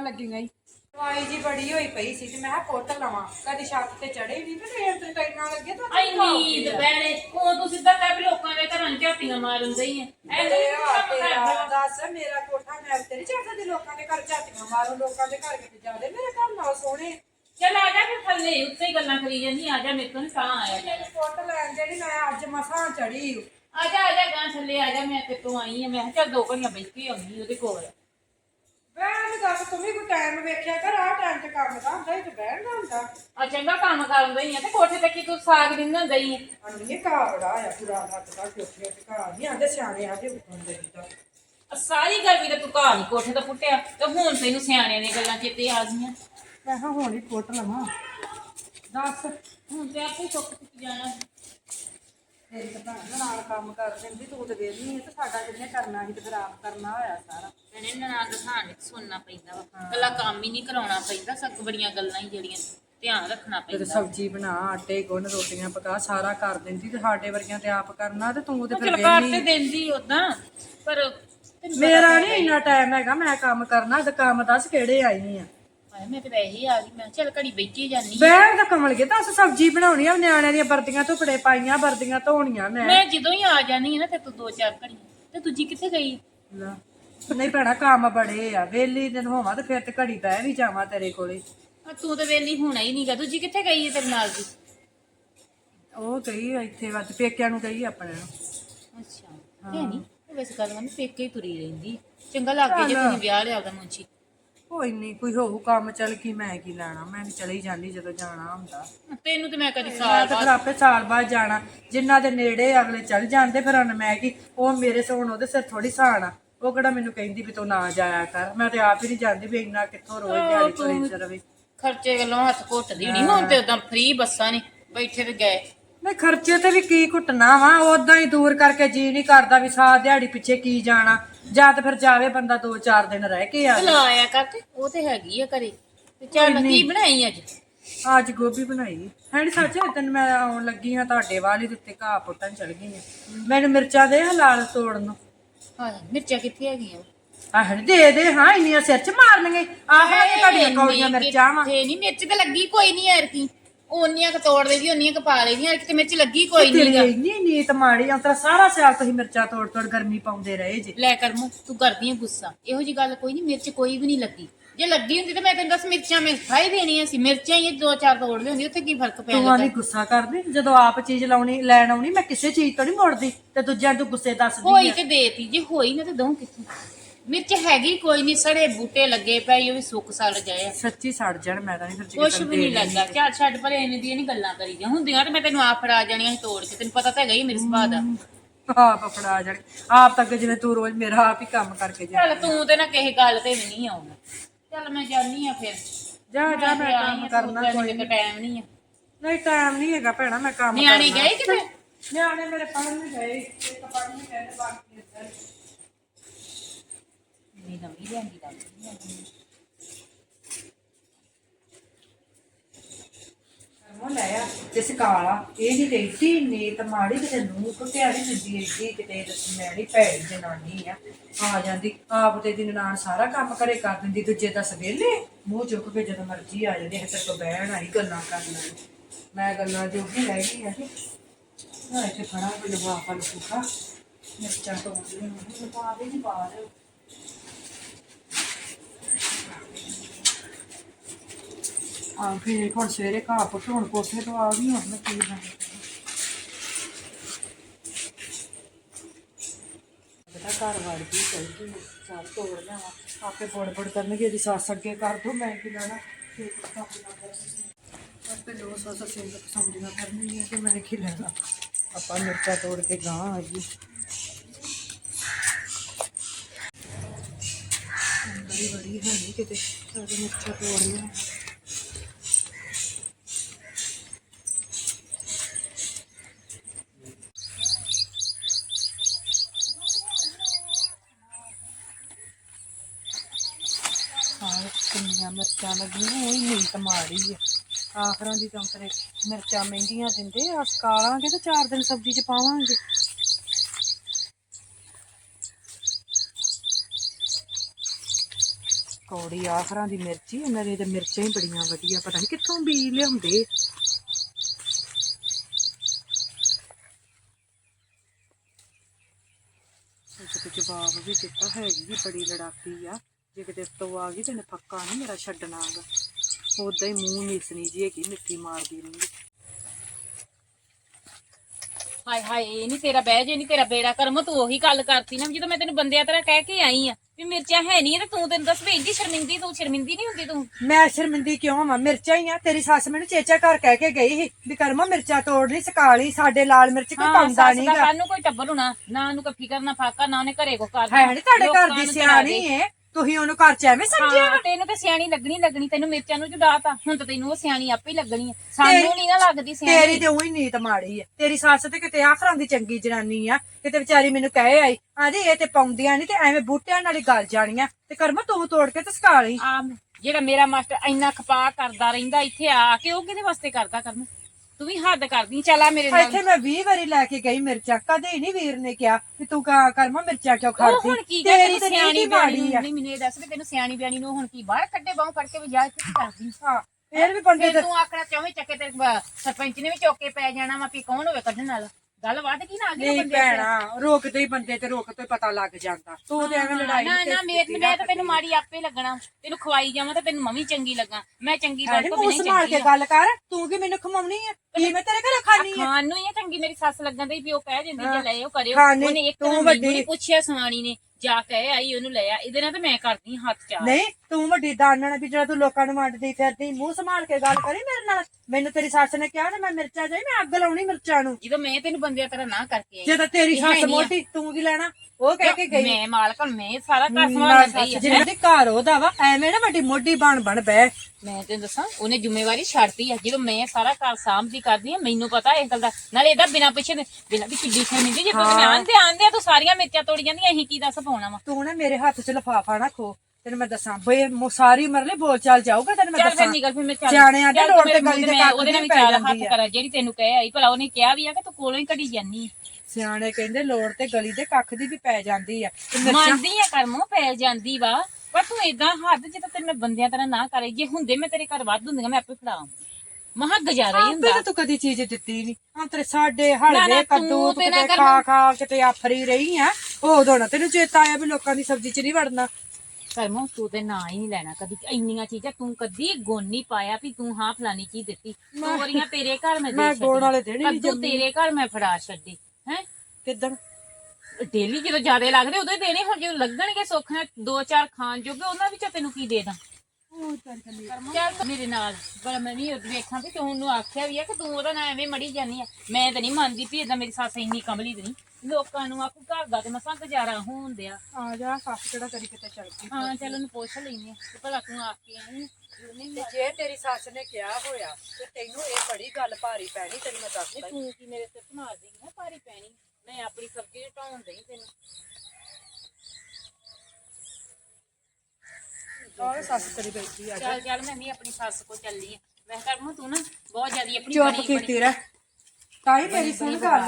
[SPEAKER 1] ਲੱਗੀਆਂ ਹੀ। ਸਰਵਾਈ ਜੀ ਬੜੀ ਹੋਈ ਪਈ ਸੀ ਤੇ ਮੈਂ ਕਿਹਾ ਲਵਾਂ। ਕਦੀ ਛੱਤ ਤੇ ਚੜੇ ਨਹੀਂ ਤੇ ਫੇਰ ਤੇ ਟਾਈਲਾਂ ਲੱਗੇ ਤਾਂ
[SPEAKER 2] ਆਈ ਨੀਂਦ ਬੈਣੇ ਉਹ ਤੂੰ ਸਿੱਧਾ ਕਹਿ ਵੀ ਲੋਕਾਂ ਦੇ ਘਰਾਂ 'ਚ ਝਾਤੀਆਂ ਮਾਰਨ ਦਈ ਐ ਐ ਤਾਂ ਨੀ ਤੂੰ ਕੰਮ ਕਰਦਾ
[SPEAKER 1] ਦੱਸ ਮੇਰਾ ਕੋਠਾ ਮੈਂ ਤੇਰੀ ਚਾਹਤਾ ਦੇ ਲੋਕਾਂ ਦੇ ਘਰ ਝਾਤੀਆਂ ਮਾਰੋ ਲੋਕਾਂ ਦੇ ਘਰ ਕਿਤੇ ਜਾਦੇ ਮੇਰੇ ਘਰ ਨਾਲ ਸੋਹਣੇ।
[SPEAKER 2] ਚੱਲ ਆ ਜਾ ਫਿਰ ਥੱਲੇ ਉੱਤੇ ਹੀ ਗੱਲਾਂ ਕਰੀ ਜਾਂਦੀ ਆ। ਜਾ ਮੇਰੇ ਤੋਂ ਨੀ ਤਾਂ ਆਇਆ। ਜਾ
[SPEAKER 1] ਪੁੱਟ ਲੈਣ ਜਿਹੜੀ ਮੈਂ ਅੱਜ ਮਸਾਂ ਚੜੀ
[SPEAKER 2] ਆ ਜਾ ਆ ਜਾ ਗਾਂ ਥੱਲੇ ਆ ਜਾ ਮੈਂ ਤੇ ਤੋਂ ਆਈ ਆ। ਮੈਂ ਕਿਹਾ ਚੱਲ ਦੋ ਘੰਟੇ ਬੈਠ ਆਉਂਦੀ ਉਹਦੇ ਕੋਲ।
[SPEAKER 1] ਬੈਣ ਦੱਸ ਤੂੰ ਵੀ ਕੋਈ ਟਾਈਮ ਵੇਖਿਆ ਕਰ ਆ ਟਾਈਮ ਤੇ ਕੰਮ ਦਾ ਹੁੰਦਾ ਇਹ ਤੇ ਬਹਿਣ ਦਾ ਹੁੰਦਾ।
[SPEAKER 2] ਆ ਚੰਗਾ ਕੰਮ ਕਰਨ ਦਈ ਆ ਤੇ ਕੋਠੇ ਤੇ ਕੀ ਤੂੰ ਸਾਗ ਦਿੰਦਾ ਦਈ। ਐ
[SPEAKER 1] ਅੰਨੀ ਘਾਹ ਬੜਾ ਆ ਪੁਰਾਣਾ ਤੇ ਦਾ ਕੋਠੀਆਂ ਤੇ ਘਾਹ ਨਹੀਂ ਆਂਦੇ ਸਿਆਣੇ ਆਦੇ ਉੱਪਰ ਦੇ ਦਿੱਤਾ
[SPEAKER 2] ਆ ਸਾਰੀ ਗਰਮੀ ਤੇ ਤੂੰ ਘਾਹ ਨੀ ਕੋਠੇ ਤੋਂ ਪੁੱਟਿਆ ਤੇ ਹੁਣ ਤੈਨੂੰ ਸਿਆਣਿਆਂ ਦੀਆਂ ਗੱਲਾਂ ਚੇਤੇ ਆ ਗਈਆਂ।
[SPEAKER 1] ਮੈਂ ਕਿਹਾ ਹੁਣ ਹੀ ਪੁੱਟ ਲਵਾਂ। ਦੱਸ।
[SPEAKER 2] ਹੁਣ ਤੇ ਆਪੇ ਚੁੱਕ ਜਾਣਾ।
[SPEAKER 1] ਤੇਰੀ ਤਾਂ ਭੈਣ ਦੇ ਨਾਲ ਕੰਮ ਕਰ ਦਿੰਦੀ ਤੂੰ ਤੇ ਵੇਲੀ ਹੈ ਤੇ ਸਾਡਾ ਜਿਹਨੇ ਕਰਨਾ ਸੀ ਤੇ ਫਿਰ ਆਪ ਕਰਨਾ ਹੋਇਆ ਸਾਰਾ।
[SPEAKER 2] ਮੈਨੇ ਨਨਾਣ ਦਾ ਥਾਣ ਸੁਣਨਾ ਪੈਂਦਾ ਵਾ। ਕੱਲਾ ਕੰਮ ਹੀ ਨਹੀਂ ਕਰਾਉਣਾ ਪੈਂਦਾ ਸਭ ਬੜੀਆਂ ਗੱਲਾਂ ਹੀ ਜਿਹੜੀਆਂ ਧਿਆਨ ਰੱਖਣਾ
[SPEAKER 1] ਤੇ
[SPEAKER 2] ਪੈਂਦਾ।
[SPEAKER 1] ਸਬਜ਼ੀ ਬਣਾ ਆਟੇ ਗੁੰਨ ਰੋਟੀਆਂ ਪਕਾ ਸਾਰਾ ਕਰ ਦਿੰਦੀ ਤੇ ਸਾਡੇ ਵਰਗਿਆਂ ਤੇ ਆਪ ਕਰਨਾ ਤੇ ਤੂੰ ਤੇ ਫਿਰ
[SPEAKER 2] ਚਲ ਕਰ
[SPEAKER 1] ਵੇਲੀ
[SPEAKER 2] ਤੇ ਦਿੰਦੀ ਉਦਾਂ ਪਰ ਤੈਨੂੰ
[SPEAKER 1] ਮੇਰਾ ਨਹੀਂ ਇੰਨਾ ਟਾਈਮ ਹੈਗਾ ਮੈਂ ਕੰਮ ਕਰਨਾ ਤੇ ਕੰਮ ਦੱਸ ਕਿਹੜੇ ਆਈ ਆ।
[SPEAKER 2] ਹਾਏ ਮੈਂ ਤੇ ਵੈਸੇ ਹੀ ਆ ਗਈ ਮੈਂ ਚੱਲ ਘੜੀ ਬੈਠੀ ਜਾਨੀ
[SPEAKER 1] ਬੈਠ ਤਾਂ ਕਮਲ ਗਏ ਦੱਸ ਸਬਜ਼ੀ ਬਣਾਉਣੀ ਆ ਨਿਆਣਿਆਂ ਦੀਆਂ ਵਰਦੀਆਂ ਧੁੱਪੜੇ ਪਾਈਆਂ ਵਰਦੀਆਂ ਧੋਣੀਆਂ ਮੈਂ
[SPEAKER 2] ਮੈਂ ਜਦੋਂ ਹੀ ਆ ਜਾਨੀ ਆ ਨਾ ਤੇ ਤੂੰ ਦੋ ਚਾਰ ਘੜੀ ਤੇ ਦੂਜੀ ਕਿੱਥੇ ਗਈ?
[SPEAKER 1] ਲੈ। ਨਹੀਂ ਭੈਣਾ ਕੰਮ ਬੜੇ ਆ ਵੇਲੀ ਦਿਨ ਹੋਵਾਂ ਤੇ ਫਿਰ ਤੇ ਘੜੀ ਬਹਿ ਵੀ ਜਾਵਾਂ ਤੇਰੇ ਕੋਲੇ।
[SPEAKER 2] ਆ ਤੂੰ ਤੇ ਵੇਲੀ ਹੋਣਾ ਹੀ ਨਹੀਂਗਾ ਦੂਜੀ ਕਿੱਥੇ ਗਈ ਹੈ ਤੇਰੇ ਨਾਲ ਦੀ?
[SPEAKER 1] ਉਹ ਗਈ ਆ ਇੱਥੇ ਵੱਜ ਪੇਕਿਆਂ ਨੂੰ ਗਈ ਆਪਣੇ ਨੂੰ
[SPEAKER 2] ਅੱਛਾ ਹੈ ਨਹੀਂ ਵੈਸੇ ਗੱਲ ਮੈਂ ਪੇਕੇ ਹੀ ਤੁਰੀ ਰਹਿੰਦੀ ਚੰਗਾ ਲੱਗੇ ਜੇ ਤੁਸੀਂ ਵਿਆਹ ਲਿਆ ਉਹਦਾ ਮੁੰਚੀ
[SPEAKER 1] ਕੋਈ ਨਹੀਂ ਕੋਈ ਹੋਊ ਕੰਮ ਚੱਲ ਕੀ ਮੈਂ ਕੀ ਲੈਣਾ? ਮੈਂ ਵੀ ਚਲੀ ਜਾਂਦੀ ਜਦੋਂ ਜਾਣਾ ਹੁੰਦਾ।
[SPEAKER 2] ਤੈਨੂੰ ਤੇ ਮੈਂ ਕਦੀ
[SPEAKER 1] ਮੈਂ
[SPEAKER 2] ਸਾਲ
[SPEAKER 1] ਤਾਂ ਫਿਰ ਆਪੇ ਸਾਲ ਬਾਅਦ ਜਾਣਾ। ਜਿਨ੍ਹਾਂ ਦੇ ਨੇੜੇ ਅਗਲੇ ਚੱਲ ਜਾਂਦੇ ਫਿਰ ਹੁਣ ਮੈਂ ਕੀ ਉਹ ਮੇਰੇ ਸੋਣ ਉਹਦੇ ਸਿਰ ਥੋੜੀ ਸਾਣ ਆ। ਉਹ ਕਿਹੜਾ ਮੈਨੂੰ ਕਹਿੰਦੀ ਵੀ ਤੂੰ ਨਾ ਜਾਇਆ ਕਰ। ਮੈਂ ਤੇ ਆਪ ਹੀ ਨਹੀਂ ਜਾਂਦੀ ਵੀ ਇੰਨਾ ਕਿੱਥੋਂ ਰੋਜ਼ ਦਿਹਾੜੀ ਤੁਰੀ ਚ ਰਵੇ।
[SPEAKER 2] ਖਰਚੇ ਗੱਲੋਂ ਹੱਥ ਘੁੱਟਦੀ ਨਹੀਂ ਹੁਣ ਤੇ ਉਦਾਂ ਫ੍ਰੀ ਬੱਸਾਂ ਨੇ ਬੈਠੇ ਤੇ ਗਏ।
[SPEAKER 1] ਨਹੀਂ ਖਰਚੇ ਤੇ ਵੀ ਕੀ ਘੁੱਟਣਾ ਵਾ? ਉਦਾਂ ਹੀ ਦੂਰ ਕਰਕੇ ਜੀ ਨਹੀਂ ਕਰਦਾ ਵੀ ਸਾਹ ਦਿਹਾੜੀ ਪਿੱਛੇ ਕੀ ਜਾਣਾ। ਜਾਂ ਤੇ ਫਿਰ ਜਾਵੇ ਬੰਦਾ 2-4 ਦਿਨ ਰਹਿ ਕੇ ਆ
[SPEAKER 2] ਲਾ ਆਇਆ ਕਰਕੇ ਉਹ ਤੇ ਹੈਗੀ ਆ ਘਰੇ। ਤੇ ਚੱਲ ਕੀ ਬਣਾਈ ਅੱਜ?
[SPEAKER 1] ਅੱਜ ਗੋਭੀ ਬਣਾਈ। ਹੈ ਨੀ ਸੱਚ ਤੈਨੂੰ ਮੈਂ ਆਉਣ ਲੱਗੀ ਹਾਂ ਤੁਹਾਡੇ ਵਾਲੀ ਦੇ ਉੱਤੇ ਘਾਹ ਪੁੱਟਣ ਚਲ ਗਈ ਹਾਂ। ਮੈਨੂੰ ਮਿਰਚਾਂ ਦੇ ਹਲਾਲ ਤੋੜਨ ਨੂੰ।
[SPEAKER 2] ਹਾਂ ਮਿਰਚਾਂ ਕਿੱਥੇ ਹੈਗੀਆਂ?
[SPEAKER 1] ਆਹ ਦੇ ਦੇ ਹਾਂ ਇੰਨੀਆਂ ਸਿਰ ਚ ਮਾਰਨਗੇ। ਆਹ ਇਹ ਤੁਹਾਡੀਆਂ ਕੌੜੀਆਂ ਮਿਰਚਾਂ ਵਾ।
[SPEAKER 2] ਤੇ ਨਹੀਂ ਮਿਰਚ ਤੇ ਲੱਗੀ ਕੋਈ ਨਹੀਂ ਯਾਰ ਕੀ ਉਹਨੀਆਂ ਕ ਤੋੜ ਦੇਦੀ ਉਹਨੀਆਂ ਕ ਪਾ ਲੈਦੀਆਂ ਯਾਰ ਕਿਤੇ ਮਿਰਚ ਲੱਗੀ ਕੋਈ ਨਹੀਂ
[SPEAKER 1] ਤੇਰੀ ਇੰਨੀ ਨੀਤ ਮਾੜੀ ਅੰਤਰਾ ਸਾਰਾ ਸਿਆਲ ਤੁਸੀਂ ਮਿਰਚਾਂ ਤੋੜ ਤੋੜ ਗਰਮੀ ਪਾਉਂਦੇ ਰਹੇ ਜੇ।
[SPEAKER 2] ਲੈ ਕਰ ਮੂੰ ਤੂੰ ਕਰਦੀ ਆ ਗੁੱਸਾ। ਇਹੋ ਜੀ ਗੱਲ ਕੋਈ ਨਹੀਂ ਮਿਰਚ ਕੋਈ ਵੀ ਨਹੀਂ ਲੱਗੀ। ਜੇ ਲੱਗੀ ਹੁੰਦੀ ਤਾਂ ਮੈਂ ਤੈਨੂੰ ਦੱਸ ਮਿਰਚਾਂ ਮੈਂ ਖਾਈ ਦੇਣੀਆਂ ਸੀ। ਮਿਰਚਾਂ ਹੀ ਦੋ ਚਾਰ ਤੋੜ ਲਿਆਉਂਦੀ ਉੱਥੇ ਕੀ ਫ਼ਰਕ ਪਿਆ
[SPEAKER 1] ਤੂੰ ਆਨੀ ਗੁੱਸਾ ਕਰਦੀ ਜਦੋਂ ਆਪ ਚੀਜ਼ ਲਾਉਣੀ ਲੈਣ ਆਉਣੀ ਮੈਂ ਕਿਸੇ ਚੀਜ਼ ਤੋਂ ਨਹੀਂ ਮੁੜਦੀ ਤੇ ਦੂਜਿਆਂ ਨੂੰ ਗੁੱਸੇ ਦੱਸਦੀ
[SPEAKER 2] ਹੋਈ
[SPEAKER 1] ਆ।
[SPEAKER 2] ਤੇ ਦੇਤੀ ਜੇ ਹੋਈ ਨਾ ਤੇ ਦਊਂ ਕਿੱਥੋਂ? ਮਿਰਚ ਹੈਗੀ ਕੋਈ ਨਹੀਂ ਸੜੇ ਬੂਟੇ ਲੱਗੇ ਪਏ ਉਹ ਵੀ ਸੁੱਕ ਸੜ ਗਏ ਆ।
[SPEAKER 1] ਸੱਚੀ ਸੜ ਜਾਣ ਮੈਂ ਤਾਂ ਨਹੀਂ ਫਿਰ
[SPEAKER 2] ਕੁਛ ਵੀ ਨਹੀਂ ਲੱਗਾ ਚੱਲ ਛੱਡ ਪਰੇ ਐਵੇਂ ਦੀਆਂ ਨਹੀਂ ਗੱਲਾਂ ਕਰੀਆਂ ਹੁੰਦੀਆਂ ਤੇ ਮੈਂ ਤੈਨੂੰ ਆਪ ਫੜਾ ਜਾਣੀਆਂ ਸੀ ਤੋੜ ਕੇ। ਤੈਨੂੰ ਪਤਾ ਤਾਂ ਹੈਗਾ ਹੀ ਮੇਰੇ ਸੁਭਾਅ ਦਾ।
[SPEAKER 1] ਆਪ ਫੜਾ ਜਾਣ। ਆਪ ਤੱਕ ਜਿਵੇਂ ਤੂੰ ਰੋਜ਼ ਮੇਰਾ ਆਪ ਹੀ ਕੰਮ ਕਰਕੇ ਜਾ।
[SPEAKER 2] ਚੱਲ ਤੂੰ ਤੇ ਨਾ ਕਿਸੇ ਗੱਲ ਤੇ ਵੀ ਨਹੀਂ ਆਉਣਾ। ਚੱਲ ਮੈਂ ਜਾਨੀ ਆ ਫਿਰ।
[SPEAKER 1] ਜਾ ਜਾ ਮੈਂ ਕੰਮ ਕਰਨਾ ਕੋਈ
[SPEAKER 2] ਟਾਈਮ ਨਹੀਂ ਆ।
[SPEAKER 1] ਨਹੀਂ ਟਾਈਮ ਨਹੀਂ ਹੈਗਾ ਭੈਣਾ ਮੈਂ ਕੰਮ
[SPEAKER 2] ਨਿਆਣੇ। ਗਏ ਕਿਤੇ?
[SPEAKER 1] ਨਿਆਣੇ ਮੇਰੇ ਪੜ੍ਹਨ ਗਏ ਇੱਕ ਪੜ੍ਹਨ ਗਏ ਤੇ ਬਾਕੀ ਇੱਧਰ।
[SPEAKER 2] ਨਹੀਂ ਨਵੀਂ ਲਿਆਂਦੀ ਲੱਗਦੀ
[SPEAKER 1] ਉਹ ਲੈ ਤੇ ਸਕਾਲਾ ਇਹ ਤੇ ਏਡੀ ਨੀਤ ਮਾੜੀ ਕਿਤੇ ਨੂੰ ਕੁੱਟਿਆ ਦਿੰਦੀ ਏਡੀ ਕਿਤੇ ਦੱਸੀ ਭੈੜੀ ਜਨਾਨੀ ਆ। ਆ ਜਾਂਦੀ, ਆਪ ਤੇ ਦਿਨ ਨਾਲ ਸਾਰਾ ਕੰਮ ਘਰੇ ਕਰ ਦਿੰਦੀ, ਦੂਜੇ ਦਾ ਸਵੇਲੇ ਮੂੰਹ ਚੁੱਕ ਕੇ ਜਦੋਂ ਮਰਜ਼ੀ ਆ ਜਾਂਦੀ ਹੈ ਤੇ ਬਹਿਣ ਆਈ, ਗੱਲਾਂ ਕਰਨ ਲਈ ਮੈਂ ਗੱਲਾਂ ਜੋਗੀ ਲੈ ਗਈ ਆ ਜੀ। ਹਾਂ ਇੱਥੇ ਖੜਾ ਕੋਈ ਲਫਾਫਾ ਲਫੂਫਾ, ਮਿਰਚਾਂ ਤੋਂ ਲਫਾ ਦੇ ਜੀ ਬਾਹਰ ਆ ਫਿਰ ਹੁਣ ਸਵੇਰੇ ਘਾਹ ਪੁੱਟ ਹੁਣ ਕੋਠੇ ਤੋਂ ਆ ਗਈ ਹੁਣ ਮੈਂ ਕੀ ਕਰਾਂ ਬੇਟਾ ਘਰ ਵੜ ਗਈ ਚਲ ਗਈ ਚੱਲ ਤੋੜ ਲਿਆਵਾਂ ਆਪੇ ਬੜ ਬੜ ਕਰਨਗੇ ਇਹਦੀ ਸੱਸ ਅੱਗੇ ਕਰ ਦੋ ਮੈਂ ਕੀ ਲੈਣਾ ਫਿਰ ਕੰਮ ਨਾ ਕਰਾਂ ਆਪੇ ਦੋ ਸੱਸ ਸਿੰਘ ਸਮਝਣਾ ਕਰਨੀ ਹੈ ਕਿ ਮੈਂ ਕੀ ਲੈਣਾ ਆਪਾਂ ਮਿਰਚਾਂ ਤੋੜ ਕੇ ਗਾਂ ਆ ਗਈ ਬੜੀ ਬੜੀ ਹੈ ਨਹੀਂ ਕਿਤੇ ਸਾਰੇ ਮਿਰਚਾਂ ਤੋੜ ਲਿਆ ਹਾਂ ਕਿੰਨੀਆਂ ਮਿਰਚਾਂ ਲੱਗੀਆਂ, ਉਹ ਹੀ ਨੀਤ ਮਾੜੀ ਹੈ ਆਖਰਾਂ ਦੀ ਕੰਪਰੇ ਮਿਰਚਾਂ ਮਹਿੰਗੀਆਂ ਦਿੰਦੇ ਆ ਸਕਾਲਾਂਗੇ ਤੇ ਚਾਰ ਦਿਨ ਸਬਜ਼ੀ ਚ ਪਾਵਾਂਗੇ। ਕੌੜੀ ਆਖਰਾਂ ਦੀ ਮਿਰਚੀ ਇਹਨਾਂ ਦੇ ਤੇ ਮਿਰਚਾਂ ਹੀ ਬੜੀਆਂ ਵਧੀਆ, ਪਤਾ ਨਹੀਂ ਕਿੱਥੋਂ ਬੀ ਲਿਆਉਂਦੇ ਇਸ ਤੇ ਜਵਾਬ ਵੀ ਦਿੱਤਾ, ਹੈਗੀ ਵੀ ਬੜੀ ਲੜਾਕੀ ਆ। ਜੇ ਕਿਤੇ ਤੋਂ ਆ ਗਈ ਤੈਨੂੰ ਪੱਕਾ ਨਹੀਂ ਮੇਰਾ ਛੱਡਣਾਗਾ ਉਦਾਂ ਹੀ ਮੂੰਹ ਮਿਸਣੀ ਜੀ ਹੈਗੀ ਮਿੱਠੀ ਮਾਰਦੀ ਰਹਿੰਦੀ।
[SPEAKER 2] ਹਾਏ ਹਾਏ ਇਹ ਨਹੀਂ ਤੇਰਾ ਬਹਿ ਜੇ ਨਹੀਂ ਤੇਰਾ ਬੇੜਾ ਕਰਮ ਤੂੰ ਉਹੀ ਗੱਲ ਕਰਤੀ ਨਾ ਵੀ ਜਦੋਂ ਮੈਂ ਤੈਨੂੰ ਬੰਦਿਆਂ ਤਰ੍ਹਾਂ ਕਹਿ ਕੇ ਆਈ ਆ ਵੀ ਮਿਰਚਾਂ ਹੈ ਨਹੀਂ ਤੇ ਤੂੰ ਤੈਨੂੰ ਦੱਸ ਵੀ ਇੰਨੀ ਸ਼ਰਮਿੰਦੀ ਤੂੰ ਸ਼ਰਮਿੰਦੀ ਨਹੀਂ ਹੁੰਦੀ ਤੂੰ?
[SPEAKER 1] ਮੈਂ ਸ਼ਰਮਿੰਦੀ ਕਿਉਂ ਆ ਮਿਰਚਾਂ ਹੀ ਆ। ਤੇਰੀ ਸੱਸ ਮੈਨੂੰ ਚੇਚਾ ਘਰ ਕਹਿ ਕੇ ਗਈ ਸੀ ਵੀ ਕਰਮਾ ਮਿਰਚਾਂ ਤੋੜ ਲਈ ਸਕਾ ਲਈ ਸਾਡੇ ਲਾਲ ਮਿਰਚ ਕੋਈ
[SPEAKER 2] ਹਾਂ
[SPEAKER 1] ਪਾਉਂਦਾ
[SPEAKER 2] ਸੱਸ ਦਾ
[SPEAKER 1] ਨਹੀਂਗਾ
[SPEAKER 2] ਕੱਲ ਨੂੰ ਕੋਈ ਟੱਬਰ ਹੋਣਾ ਨਾ ਉਹਨੂੰ ਕੋਈ ਫਿਕਰ ਨਾ ਫਾਕਾ ਨਾ ਉਹਨੇ ਘਰੇ ਕੋ ਕਰ
[SPEAKER 1] ਹੈ ਨੀ ਤੁਹਾਡੇ ਘਰ ਦੀ। ਸਿਆਣੀ ਏ। ਤੁਸੀਂ ਉਹਨੂੰ ਘਰ ਚ ਐਵੇਂ ਸਮਝਿਆ
[SPEAKER 2] ਹਾਂ ਤੈਨੂੰ ਤੇ ਸਿਆਣੀ ਲੱਗਣੀ ਲੱਗਣੀ ਤੈਨੂੰ ਮਿਰਚਾਂ ਨੂੰ ਜੁਦਾਤਾ ਹੁਣ ਤਾਂ ਤੈਨੂੰ ਉਹ ਸਿਆਣੀ ਆਪੇ ਹੀ ਲੱਗਣੀ ਆ। ਸਾਨੂੰ ਨਹੀਂ ਨਾ ਲੱਗਦੀ ਸਿਆਣੀ।
[SPEAKER 1] ਤੇਰੀ ਤੇ ਉਹੀ ਨੀਤ ਮਾੜੀ ਆ। ਤੇਰੀ ਸੱਸ ਤੇ ਕਿਤੇ ਆਖਰਾਂ ਦੀ ਚੰਗੀ ਜਨਾਨੀ ਆ ਕਿਤੇ ਵਿਚਾਰੀ ਮੈਨੂੰ ਕਹੇ ਆਈ ਆਂਦੀ ਇਹ ਤੇ ਪਾਉਂਦੀਆਂ ਨਹੀਂ ਤੇ ਐਵੇਂ ਬੂਟਿਆਂ ਨਾਲ ਹੀ ਗਲ ਜਾਣੀਆਂ। ਤੇ ਕਰਮਾ ਤੂੰ ਤੋੜ ਕੇ ਤੇ ਸਕਾ ਲਈ।
[SPEAKER 2] ਆ ਜਿਹੜਾ ਮੇਰਾ ਮਾਸਟਰ ਇੰਨਾ ਖਪਾ ਕਰਦਾ ਰਹਿੰਦਾ ਇੱਥੇ ਆ ਕੇ ਉਹ ਕਿਹਦੇ ਵਾਸਤੇ ਕਰਦਾ ਕਰਨ ਤੂੰ ਵੀ ਹੱਦ ਕਰਦੀ ਚੱਲ ਆ ਮੇਰੇ ਨਾਲ।
[SPEAKER 1] ਇੱਥੇ ਮੈਂ 20 ਵਾਰੀ ਲੈ ਕੇ ਗਈ ਮਿਰਚਾਂ ਕਦੇ ਨਹੀਂ ਵੀਰ ਨੇ ਕਿਹਾ ਕਿ ਤੂੰ ਕਾ- ਕਰਮਾ ਮਿਰਚਾਂ ਕਿਉਂ
[SPEAKER 2] ਉਹ
[SPEAKER 1] ਖਾਦੀ
[SPEAKER 2] ਹੁਣ ਕੀ ਕਰ
[SPEAKER 1] ਤੇਰੀ ਤੇ
[SPEAKER 2] ਸਿਆਣੀ
[SPEAKER 1] ਨੀਤੀ
[SPEAKER 2] ਬਿਆਣੀ
[SPEAKER 1] ਮਾੜੀ ਆ।
[SPEAKER 2] ਨਹੀਂ ਮੈਨੂੰ ਇਹ ਦੱਸ ਵੀ ਤੈਨੂੰ ਸਿਆਣੀ ਬਿਆਣੀ ਨੂੰ ਹੁਣ ਕੀ ਬਾਹਰ ਕੱਢੇ ਬਾਹੋਂ ਫੜ ਕੇ ਵੀ ਜਾ ਇੱਥੇ ਕੀ ਕਰਦੀ?
[SPEAKER 1] ਹਾਂ ਫੇਰ ਵੀ ਬੰਦੇ
[SPEAKER 2] ਫਿਰ
[SPEAKER 1] ਤੇ
[SPEAKER 2] ਤੂੰ ਆਖਣਾ ਚਾਹਵੇਂ ਚੱਕੇ ਤੇ ਬ- ਸਰਪੰਚ ਨੇ ਵੀ ਚੌਕੇ ਪੈ ਜਾਣਾ ਵਾ ਵੀ ਕੌਣ ਹੋਵੇ ਕੱਢਣ ਨਾਲ ਗੱਲ ਵੱਧ ਗਈ ਨਾ ਅੱਗੇ
[SPEAKER 1] ਨਹੀਂ
[SPEAKER 2] ਬੰਦੇ
[SPEAKER 1] ਭੈਣਾ ਰੋਕਦੇ ਹੀ ਬੰਦੇ ਤੇ ਰੋਕ ਤੋਂ ਪਤਾ ਲੱਗ ਜਾਂਦਾ। ਤੂੰ ਤੇ ਐਵੇਂ ਲੜਾਈ
[SPEAKER 2] ਨਾ
[SPEAKER 1] ਤੇ
[SPEAKER 2] ਨਾ ਮੇਰੇ ਮੈਂ ਤਾਂ ਤੈਨੂੰ ਮਾੜੀ ਆਪੇ ਲੱਗਣਾ। ਤੈਨੂੰ ਖਵਾਈ ਜਾਵਾਂ ਤਾਂ ਤੈਨੂੰ ਮੈਂ ਵੀ ਚੰਗੀ ਲੱਗਾ। ਮੈਂ ਚੰਗੀ ਬਣ
[SPEAKER 1] ਅਰੇ
[SPEAKER 2] ਤੋਂ
[SPEAKER 1] ਮੂੰਹ
[SPEAKER 2] ਬਿਨਾਂ
[SPEAKER 1] ਸੰਭਾਲ
[SPEAKER 2] ਚੰਗੀ
[SPEAKER 1] ਕੇ ਗੱਲ ਕਰ। ਤੂੰ ਕੀ ਮੈਨੂੰ ਖਮਾਉਣੀ ਆ। ਕੀ ਮੈਂ ਤੇਰੇ ਘਰੇ ਖਾਣੀ ਆ?
[SPEAKER 2] ਖਾਣ ਨੂੰ ਹੀ ਆ ਚੰਗੀ। ਮੇਰੀ ਸੱਸ ਲੱਗਣ ਦੀ ਵੀ ਉਹ ਕਹਿ ਦਿੰਦੀ ਜੇ ਲੈ ਉਹ ਕਰਿਓ।
[SPEAKER 1] ਖਾਣੀ,
[SPEAKER 2] ਉਹਨੇ ਇੱਕ
[SPEAKER 1] ਤੂੰ
[SPEAKER 2] ਵਾਰ
[SPEAKER 1] ਵੱਡੀ-
[SPEAKER 2] ਨੀ ਪੁੱਛਿਆ ਸਵਾਣੀ ਨੇ। ਜਾ ਕੇ ਆਈ ਉਹਨੂੰ ਲਿਆ ਇਹਦੇ ਨਾਲ ਤਾਂ ਮੈਂ ਕਰਦੀ ਹਾਂ ਹੱਥ ਚਾਰ
[SPEAKER 1] ਨਹੀਂ ਤੂੰ ਵੱਡੀ ਦਾਨਣ ਵੀ ਜਿਹੜਾ ਤੂੰ ਲੋਕਾਂ ਨੂੰ ਵੰਡਦੀ ਫਿਰਦੀ ਮੂੰਹ ਸੰਭਾਲ ਕੇ ਗੱਲ ਕਰੀ ਮੇਰੇ ਨਾਲ। ਮੈਨੂੰ ਤੇਰੀ ਸੱਸ ਨੇ ਕਿਹਾ ਨਾ ਮੈਂ ਮਿਰਚਾਂ ਜਾਈ ਮੈਂ ਅੱਗ ਲਾਉਣੀ ਮਿਰਚਾਂ ਨੂੰ।
[SPEAKER 2] ਜਦੋਂ ਮੈਂ ਤੈਨੂੰ ਬੰਦਿਆਂ ਤਰ੍ਹਾਂ ਨਾ ਕਰਕੇ ਆਈ
[SPEAKER 1] ਜੇ ਤਾਂ ਤੇਰੀ ਸੱਸ
[SPEAKER 2] ਆ।
[SPEAKER 1] ਮੋਟੀ ਤੂੰ ਕੀ ਲੈਣਾ? ਉਹ ਕਹਿ ਕੇ ਗਈ।
[SPEAKER 2] ਮੈਂ ਮਾਲਕ ਮੈਂ ਸਾਰਾ ਘਰ
[SPEAKER 1] ਨਾਲ
[SPEAKER 2] ਸੰਭਾਲ
[SPEAKER 1] ਸੱਸ
[SPEAKER 2] ਲੈਂਦੀ ਆ।
[SPEAKER 1] ਜਿਹਨਾਂ ਦੇ ਘਰ ਉਹਦਾ ਵਾ ਐਵੇਂ ਨਾ ਵੱਡੀ ਮੋਢੀ ਬਣ ਬਣ ਬਹਿ।
[SPEAKER 2] ਮੈਂ ਤੈਨੂੰ ਦੱਸਾਂ ਉਹਨੇ ਜ਼ਿੰਮੇਵਾਰੀ ਛੱਡਤੀ ਆ। ਜਦੋਂ ਮੈਂ ਸਾਰਾ ਘਰ ਸਾਂਭਦੀ ਕਰਦੀ ਆ ਮੈਨੂੰ ਪਤਾ ਇਸ ਗੱਲ ਦਾ। ਨਾਲੇ ਇਹਦਾ ਬਿਨਾ ਪਿੱਛੇ ਦੇ- ਬਿਨਾਂ ਵੀ ਕਿੱਡੀ ਸ਼ਰਮਿੰਦੀ ਜੇ ਤੂੰ ਆਂਦੇ ਆਂਦੇ ਤੂੰ ਸਾਰੀਆਂ ਮਿਰਚਾਂ ਤੋੜੀ ਜਾਂਦੀਆਂ ਅਸੀਂ ਕੀ ਦੱਸ ਪਾਉਣਾ ਵਾ?
[SPEAKER 1] ਤੂੰ ਨਾ ਮੇਰੇ ਹੱਥ 'ਚ ਲਫਾਫਾ ਨਾ ਖੋ। ਤੈਨੂੰ ਮੈਂ ਦੱਸਾਂ ਬਈ ਮੋ- ਸਾਰੀ ਉਮਰ ਲਈ ਬੋਲ ਚਾਲ ਜਾਊਗਾ ਤੈਨੂੰ ਮੈਂ
[SPEAKER 2] ਚੱਲ ਫਿਰ
[SPEAKER 1] ਦੱਸਾਂ।
[SPEAKER 2] ਨਿਕਲ ਫਿਰ ਮੈਂ ਚੱਲ।
[SPEAKER 1] ਸਿਆਣਿਆਂ ਦੇ
[SPEAKER 2] ਚੱਲ
[SPEAKER 1] ਲੋੜ
[SPEAKER 2] ਤੂੰ
[SPEAKER 1] ਤੇ
[SPEAKER 2] ਮੇਰੇ
[SPEAKER 1] ਗਲੀ ਦੇ
[SPEAKER 2] ਮੈਂ
[SPEAKER 1] ਕੱਖ
[SPEAKER 2] ਉਹਦੇ ਨਾਲ ਵੀ
[SPEAKER 1] ਪੈ ਜਾਂਦੀ
[SPEAKER 2] ਹੱਥ
[SPEAKER 1] ਆ।
[SPEAKER 2] ਕਰਾ। ਜਿਹੜੀ ਤੈਨੂੰ ਕਹਿ ਆਈ ਭਲਾ ਉਹਨੇ ਕਿਹਾ ਵੀ ਆ ਕਿ ਤੂੰ ਕੋਲੋਂ ਹੀ ਘੜੀ ਜਾਨੀ
[SPEAKER 1] ਸਿਆਣੇ ਕਹਿੰਦੇ ਲੋੜ ਤੇ ਗਲੀ ਦੇ ਕੱਖ ਦੀ ਵੀ ਪੈ ਜਾਂਦੀ ਆ। ਤੇ ਮਿਰਚਾਂ
[SPEAKER 2] ਮੰਨਦੀ ਆ ਕਰਮੋਂ ਪੈ ਜਾਂਦੀ ਵਾ। ਪਰ ਤੂੰ ਏਦਾਂ ਹੱਦ ਜਿੱਦਾਂ ਤੈਨੂੰ ਮੈਂ ਬੰਦਿਆਂ ਤਰ੍ਹਾਂ ਨਾ ਕਰੇ ਜੇ ਹੁੰਦੇ ਮੈਂ ਤੇਰੇ ਘਰ ਵੱਧ ਹੁੰਦੀਆਂ ਮੈਂ ਆਪੇ ਫੜਾਵਾਂ ਮਹਾ ਗੁਜ਼ਾਰਾ ਹੀ ਹੁੰਦਾ
[SPEAKER 1] ਆਪੇ ਤਾਂ ਤੂੰ ਕਦੀ ਚੀਜ਼ ਦਿੱਤੀ ਨਹੀਂ ਹਾਂ ਤੇਰੇ ਸਾਡੇ
[SPEAKER 2] ਨਾ,
[SPEAKER 1] ਹਲਵੇ
[SPEAKER 2] ਤੂੰ
[SPEAKER 1] ਕੱਦੂ ਤੂੰ
[SPEAKER 2] ਤੇ ਨਾ
[SPEAKER 1] ਕਿਤੇ
[SPEAKER 2] ਕਰ
[SPEAKER 1] ਖਾ ਖਾ ਕਿਤੇ ਆਫਰੀ ਰਹੀ ਆ। ਉਦੋਂ ਨਾ ਤੈਨੂੰ ਚੇਤਾ ਆਇਆ ਵੀ ਲੋਕਾਂ ਦੀ ਸਬਜ਼ੀ 'ਚ ਨਹੀਂ ਵੜਨਾ।
[SPEAKER 2] ਕਰਮੋਂ ਤੂੰ ਤੇ ਨਾ ਹੀ ਨਹੀਂ ਲੈਣਾ ਕਦੀ। ਇੰਨੀਆਂ ਚੀਜ਼ਾਂ ਤੂੰ ਕਦੀ ਗੁਣ ਨਹੀਂ ਪਾਇਆ ਵੀ ਤੂੰ ਹਾਂ ਫਲਾਨੀ ਚੀਜ਼ ਦਿੱਤੀ। ਤੋਰੀਆਂ ਤੇਰੇ ਘਰ ਮੈਂ ਦੇ
[SPEAKER 1] ਮੈਂ ਗੁਣ ਵਾਲੇ
[SPEAKER 2] ਛੱਡੀ
[SPEAKER 1] ਦੇਣੇ ਨੀ
[SPEAKER 2] ਕੱਦੂ ਤੇਰੇ ਘਰ ਮੈਂ ਫੜਾ ਛੱਡੀ ਹੈ?
[SPEAKER 1] ਕਿੱਦਣ?
[SPEAKER 2] ਡੇਲੀ ਜਦੋਂ ਜ਼ਿਆਦੇ ਲੱਗਦੇ ਉਦੋਂ ਹੀ ਦੇਣੇ ਹੁਣ ਜਦੋਂ ਲੱਗਣਗੇ ਸੁੱਖ ਨਾਲ ਦੋ ਚਾਰ ਖਾਣ ਜੋਗੇ ਉਹਨਾਂ ਵਿੱਚੋਂ ਤੈਨੂੰ ਕੀ ਦੇ ਦਾਂ? ਚੱਲ ਮੇਰੇ ਨਾਲ। ਪਰ ਮੈਂ ਵੀ ਵੇਖਾਂ ਵੀ ਤੂੰ ਉਹਨੂੰ ਆਖਿਆ ਵੀ ਆ ਕਿ ਤੂੰ ਉਹਦਾ ਨਾਲ ਐਵੇਂ ਮੜੀ ਜਾਨੀ ਆ। ਮੈਂ ਤਾਂ ਨਹੀਂ ਮੰਨਦੀ ਵੀ ਏਦਾਂ ਮੇਰੀ ਸੱਸ ਇੰਨੀ ਕਮਲੀ ਤੇ ਨਹੀਂ। ਲੋਕਾਂ ਨੂੰ ਆਖੂ ਘਰ ਦਾ ਤੇ ਮਸਾਂ ਗੁਜ਼ਾਰਾ ਹੋਣ ਦਿਆ।
[SPEAKER 1] ਆ ਜਾ ਸੱਸ ਕਿਹੜਾ ਕਰੀ ਕਿਤੇ ਚੱਲ ਗਈ
[SPEAKER 2] ਹਾਂ ਚੱਲ ਉਹਨੂੰ ਪੁੱਛ ਲੈਨੇ ਤੇ ਭਲਾ ਤੂੰ ਆ ਕੇ ਆਈ
[SPEAKER 1] ਤੇ ਜੇ ਤੇਰੀ ਸੱਸ ਨੇ ਕਿਹਾ ਹੋਇਆ ਤੇ ਤੈਨੂੰ ਇਹ ਬੜੀ ਗੱਲ ਭਾਰੀ ਪੈਣੀ ਤੈਨੂੰ ਮੈਂ ਦੱਸ
[SPEAKER 2] ਤੇ ਤੂੰ ਕੀ ਮੇਰੇ ਸਿਰ ਤੇ ਮਾਰ ਦੇਗੀ ਨਾ ਭਾਰੀ ਪੈਣੀ। ਮੈਂ ਆਪਣੀ ਸਬਜ਼ੀ ਢਾਉਣ ਦਈ ਤੈਨੂੰ।
[SPEAKER 1] ਔਰ ਸੱਸ ਤੇਰੀ ਬੈਠੀ ਆ
[SPEAKER 2] ਚੱਲ ਚੱਲ ਮੈਂ ਵੀ ਆਪਣੀ ਸੱਸ ਕੋ ਚੱਲੀ ਆ। ਮੈਂ ਕਰਮਾ ਤੂੰ ਨਾ ਬਹੁਤ ਜ਼ਿਆਦੀ ਆਪਣੀ
[SPEAKER 1] ਚੁੱਪ
[SPEAKER 2] ਬਣੀ-
[SPEAKER 1] ਕੀਤੀ ਰਹਿ। ਤਾਈ ਮੇਰੀ ਸੁਣ ਗੱਲ।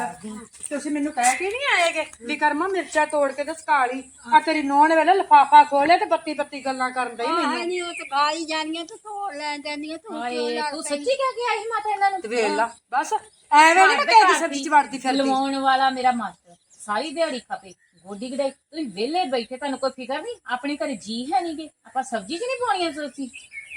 [SPEAKER 1] ਤੁਸੀਂ ਮੈਨੂੰ ਕਹਿ ਕੇ ਨਹੀਂ ਆਏਗੇ ਵੀ ਕਰਮਾ ਮਿਰਚਾਂ ਤੋੜ ਕੇ ਤੇ ਸਕਾ ਲਈ। ਆ ਤੇਰੀ ਨੋਣ ਵੇਲੇ ਲਫਾਫਾ ਖੋਲੇ ਤੇ ਬੱਤੀ ਬੱਤੀ ਗੱਲਾਂ ਕਰਨ ਡਈ ਮੈਨੂੰ।
[SPEAKER 3] ਨਹੀਂ ਉਹ ਤਾਂ ਖਾਈ ਜਾਣੀਆਂ ਤੇ ਤੋੜ ਲੈਣ ਜਾਂਦੀਆਂ ਤੂੰ
[SPEAKER 2] ਹਾਏ ਸੱਚੀ ਕਹਿ ਕੇ ਆਈ ਮਾਤਾ ਇਹਨਾਂ ਨੂੰ?
[SPEAKER 1] ਵੇਖ ਲਾ। ਬਸ। ਐਵੇਂ ਨਹੀਂ ਮੈਂ ਕਿਸੇ ਦੀ ਸਬਜ਼ੀ ਚ ਵੜਦੀ ਫਿਰਦੀ।
[SPEAKER 2] ਲਵਾਉਣ ਵਾਲਾ ਮੇਰਾ ਮਾਸਟਰ ਸਾਰੀ ਦਿਹਾੜੀ ਖਪੇ ਗੋਡੀ ਗਡਾਈ ਤੁਸੀਂ ਵਿਹਲੇ ਬੈਠੇ ਤੁਹਾਨੂੰ ਕੋਈ ਫਿਕਰ ਨਹੀਂ? ਆਪਣੇ ਘਰੇ ਜੀ ਹੈ ਨਹੀਂਗੇ ਆਪਾਂ ਸਬਜ਼ੀ ਚ ਨਹੀਂ ਪਾਉਣੀਆਂ ਤੁਸੀਂ।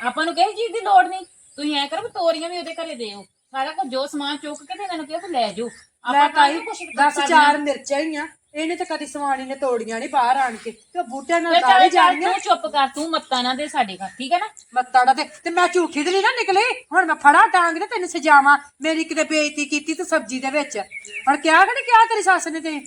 [SPEAKER 2] ਆਪਾਂ ਨੂੰ ਕਿਸੇ ਚੀਜ਼ ਦੀ ਲੋੜ ਨਹੀਂ। ਤੁਸੀਂ ਐ ਕਰੋ ਤੋਰੀਆਂ ਵੀ ਉਹਦੇ ਘਰੇ ਦਿਓ। ਸਾਰਾ ਕੁਝ ਜੋ ਸਮਾਨ ਚੁੱਕ ਕੇ ਤੇ ਇਹਨਾਂ ਨੂੰ ਕਿਹਾ ਵੀ ਲੈ ਜਾਓ।
[SPEAKER 1] ਲੈ ਤਾਈ
[SPEAKER 2] ਕਾਹਨੂੰ ਕੁਛ
[SPEAKER 1] 10
[SPEAKER 2] ਕਰਨਾ?
[SPEAKER 1] ਚਾਰ ਮਿਰਚਾਂ ਹੀ ਆ ਇਹਨੇ ਤੇ ਕਦੀ ਸਵਾਣੀ ਨੇ ਤੋੜੀਆਂ ਨਹੀਂ ਬਾਹਰ ਆਣ ਕੇ। ਤੇ ਉਹ ਬੂਟਿਆਂ ਨਾਲ
[SPEAKER 2] ਚੱਲ
[SPEAKER 1] ਜਾਣੀਆਂ।
[SPEAKER 2] ਤੂੰ ਚੁੱਪ ਕਰ ਤੂੰ ਮੱਤਾਂ ਨਾ ਦੇ ਸਾਡੇ ਘਰ ਠੀਕ ਹੈ ਨਾ?
[SPEAKER 1] ਮੱਤਾਂ ਦਾ। ਤੇ ਤੇ ਮੈਂ ਝੂਠੀ ਤੇ ਨਹੀਂ ਨਾ ਨਿਕਲੀ। ਹੁਣ ਮੈਂ ਫੜਾ ਟਾਂਗ ਤੇ ਤੈਨੂੰ ਸਜਾਵਾਂ। ਮੇਰੀ ਕਿਤੇ ਬੇਇੱਜ਼ਤੀ ਕੀਤੀ ਤੂੰ ਸਬਜ਼ੀ ਦੇ ਵਿੱਚ। ਹੁਣ ਕਿਹਾ ਕਿ ਨਹੀਂ ਕਿਹਾ ਤੇਰੀ ਸੱਸ ਨੇ ਤੇ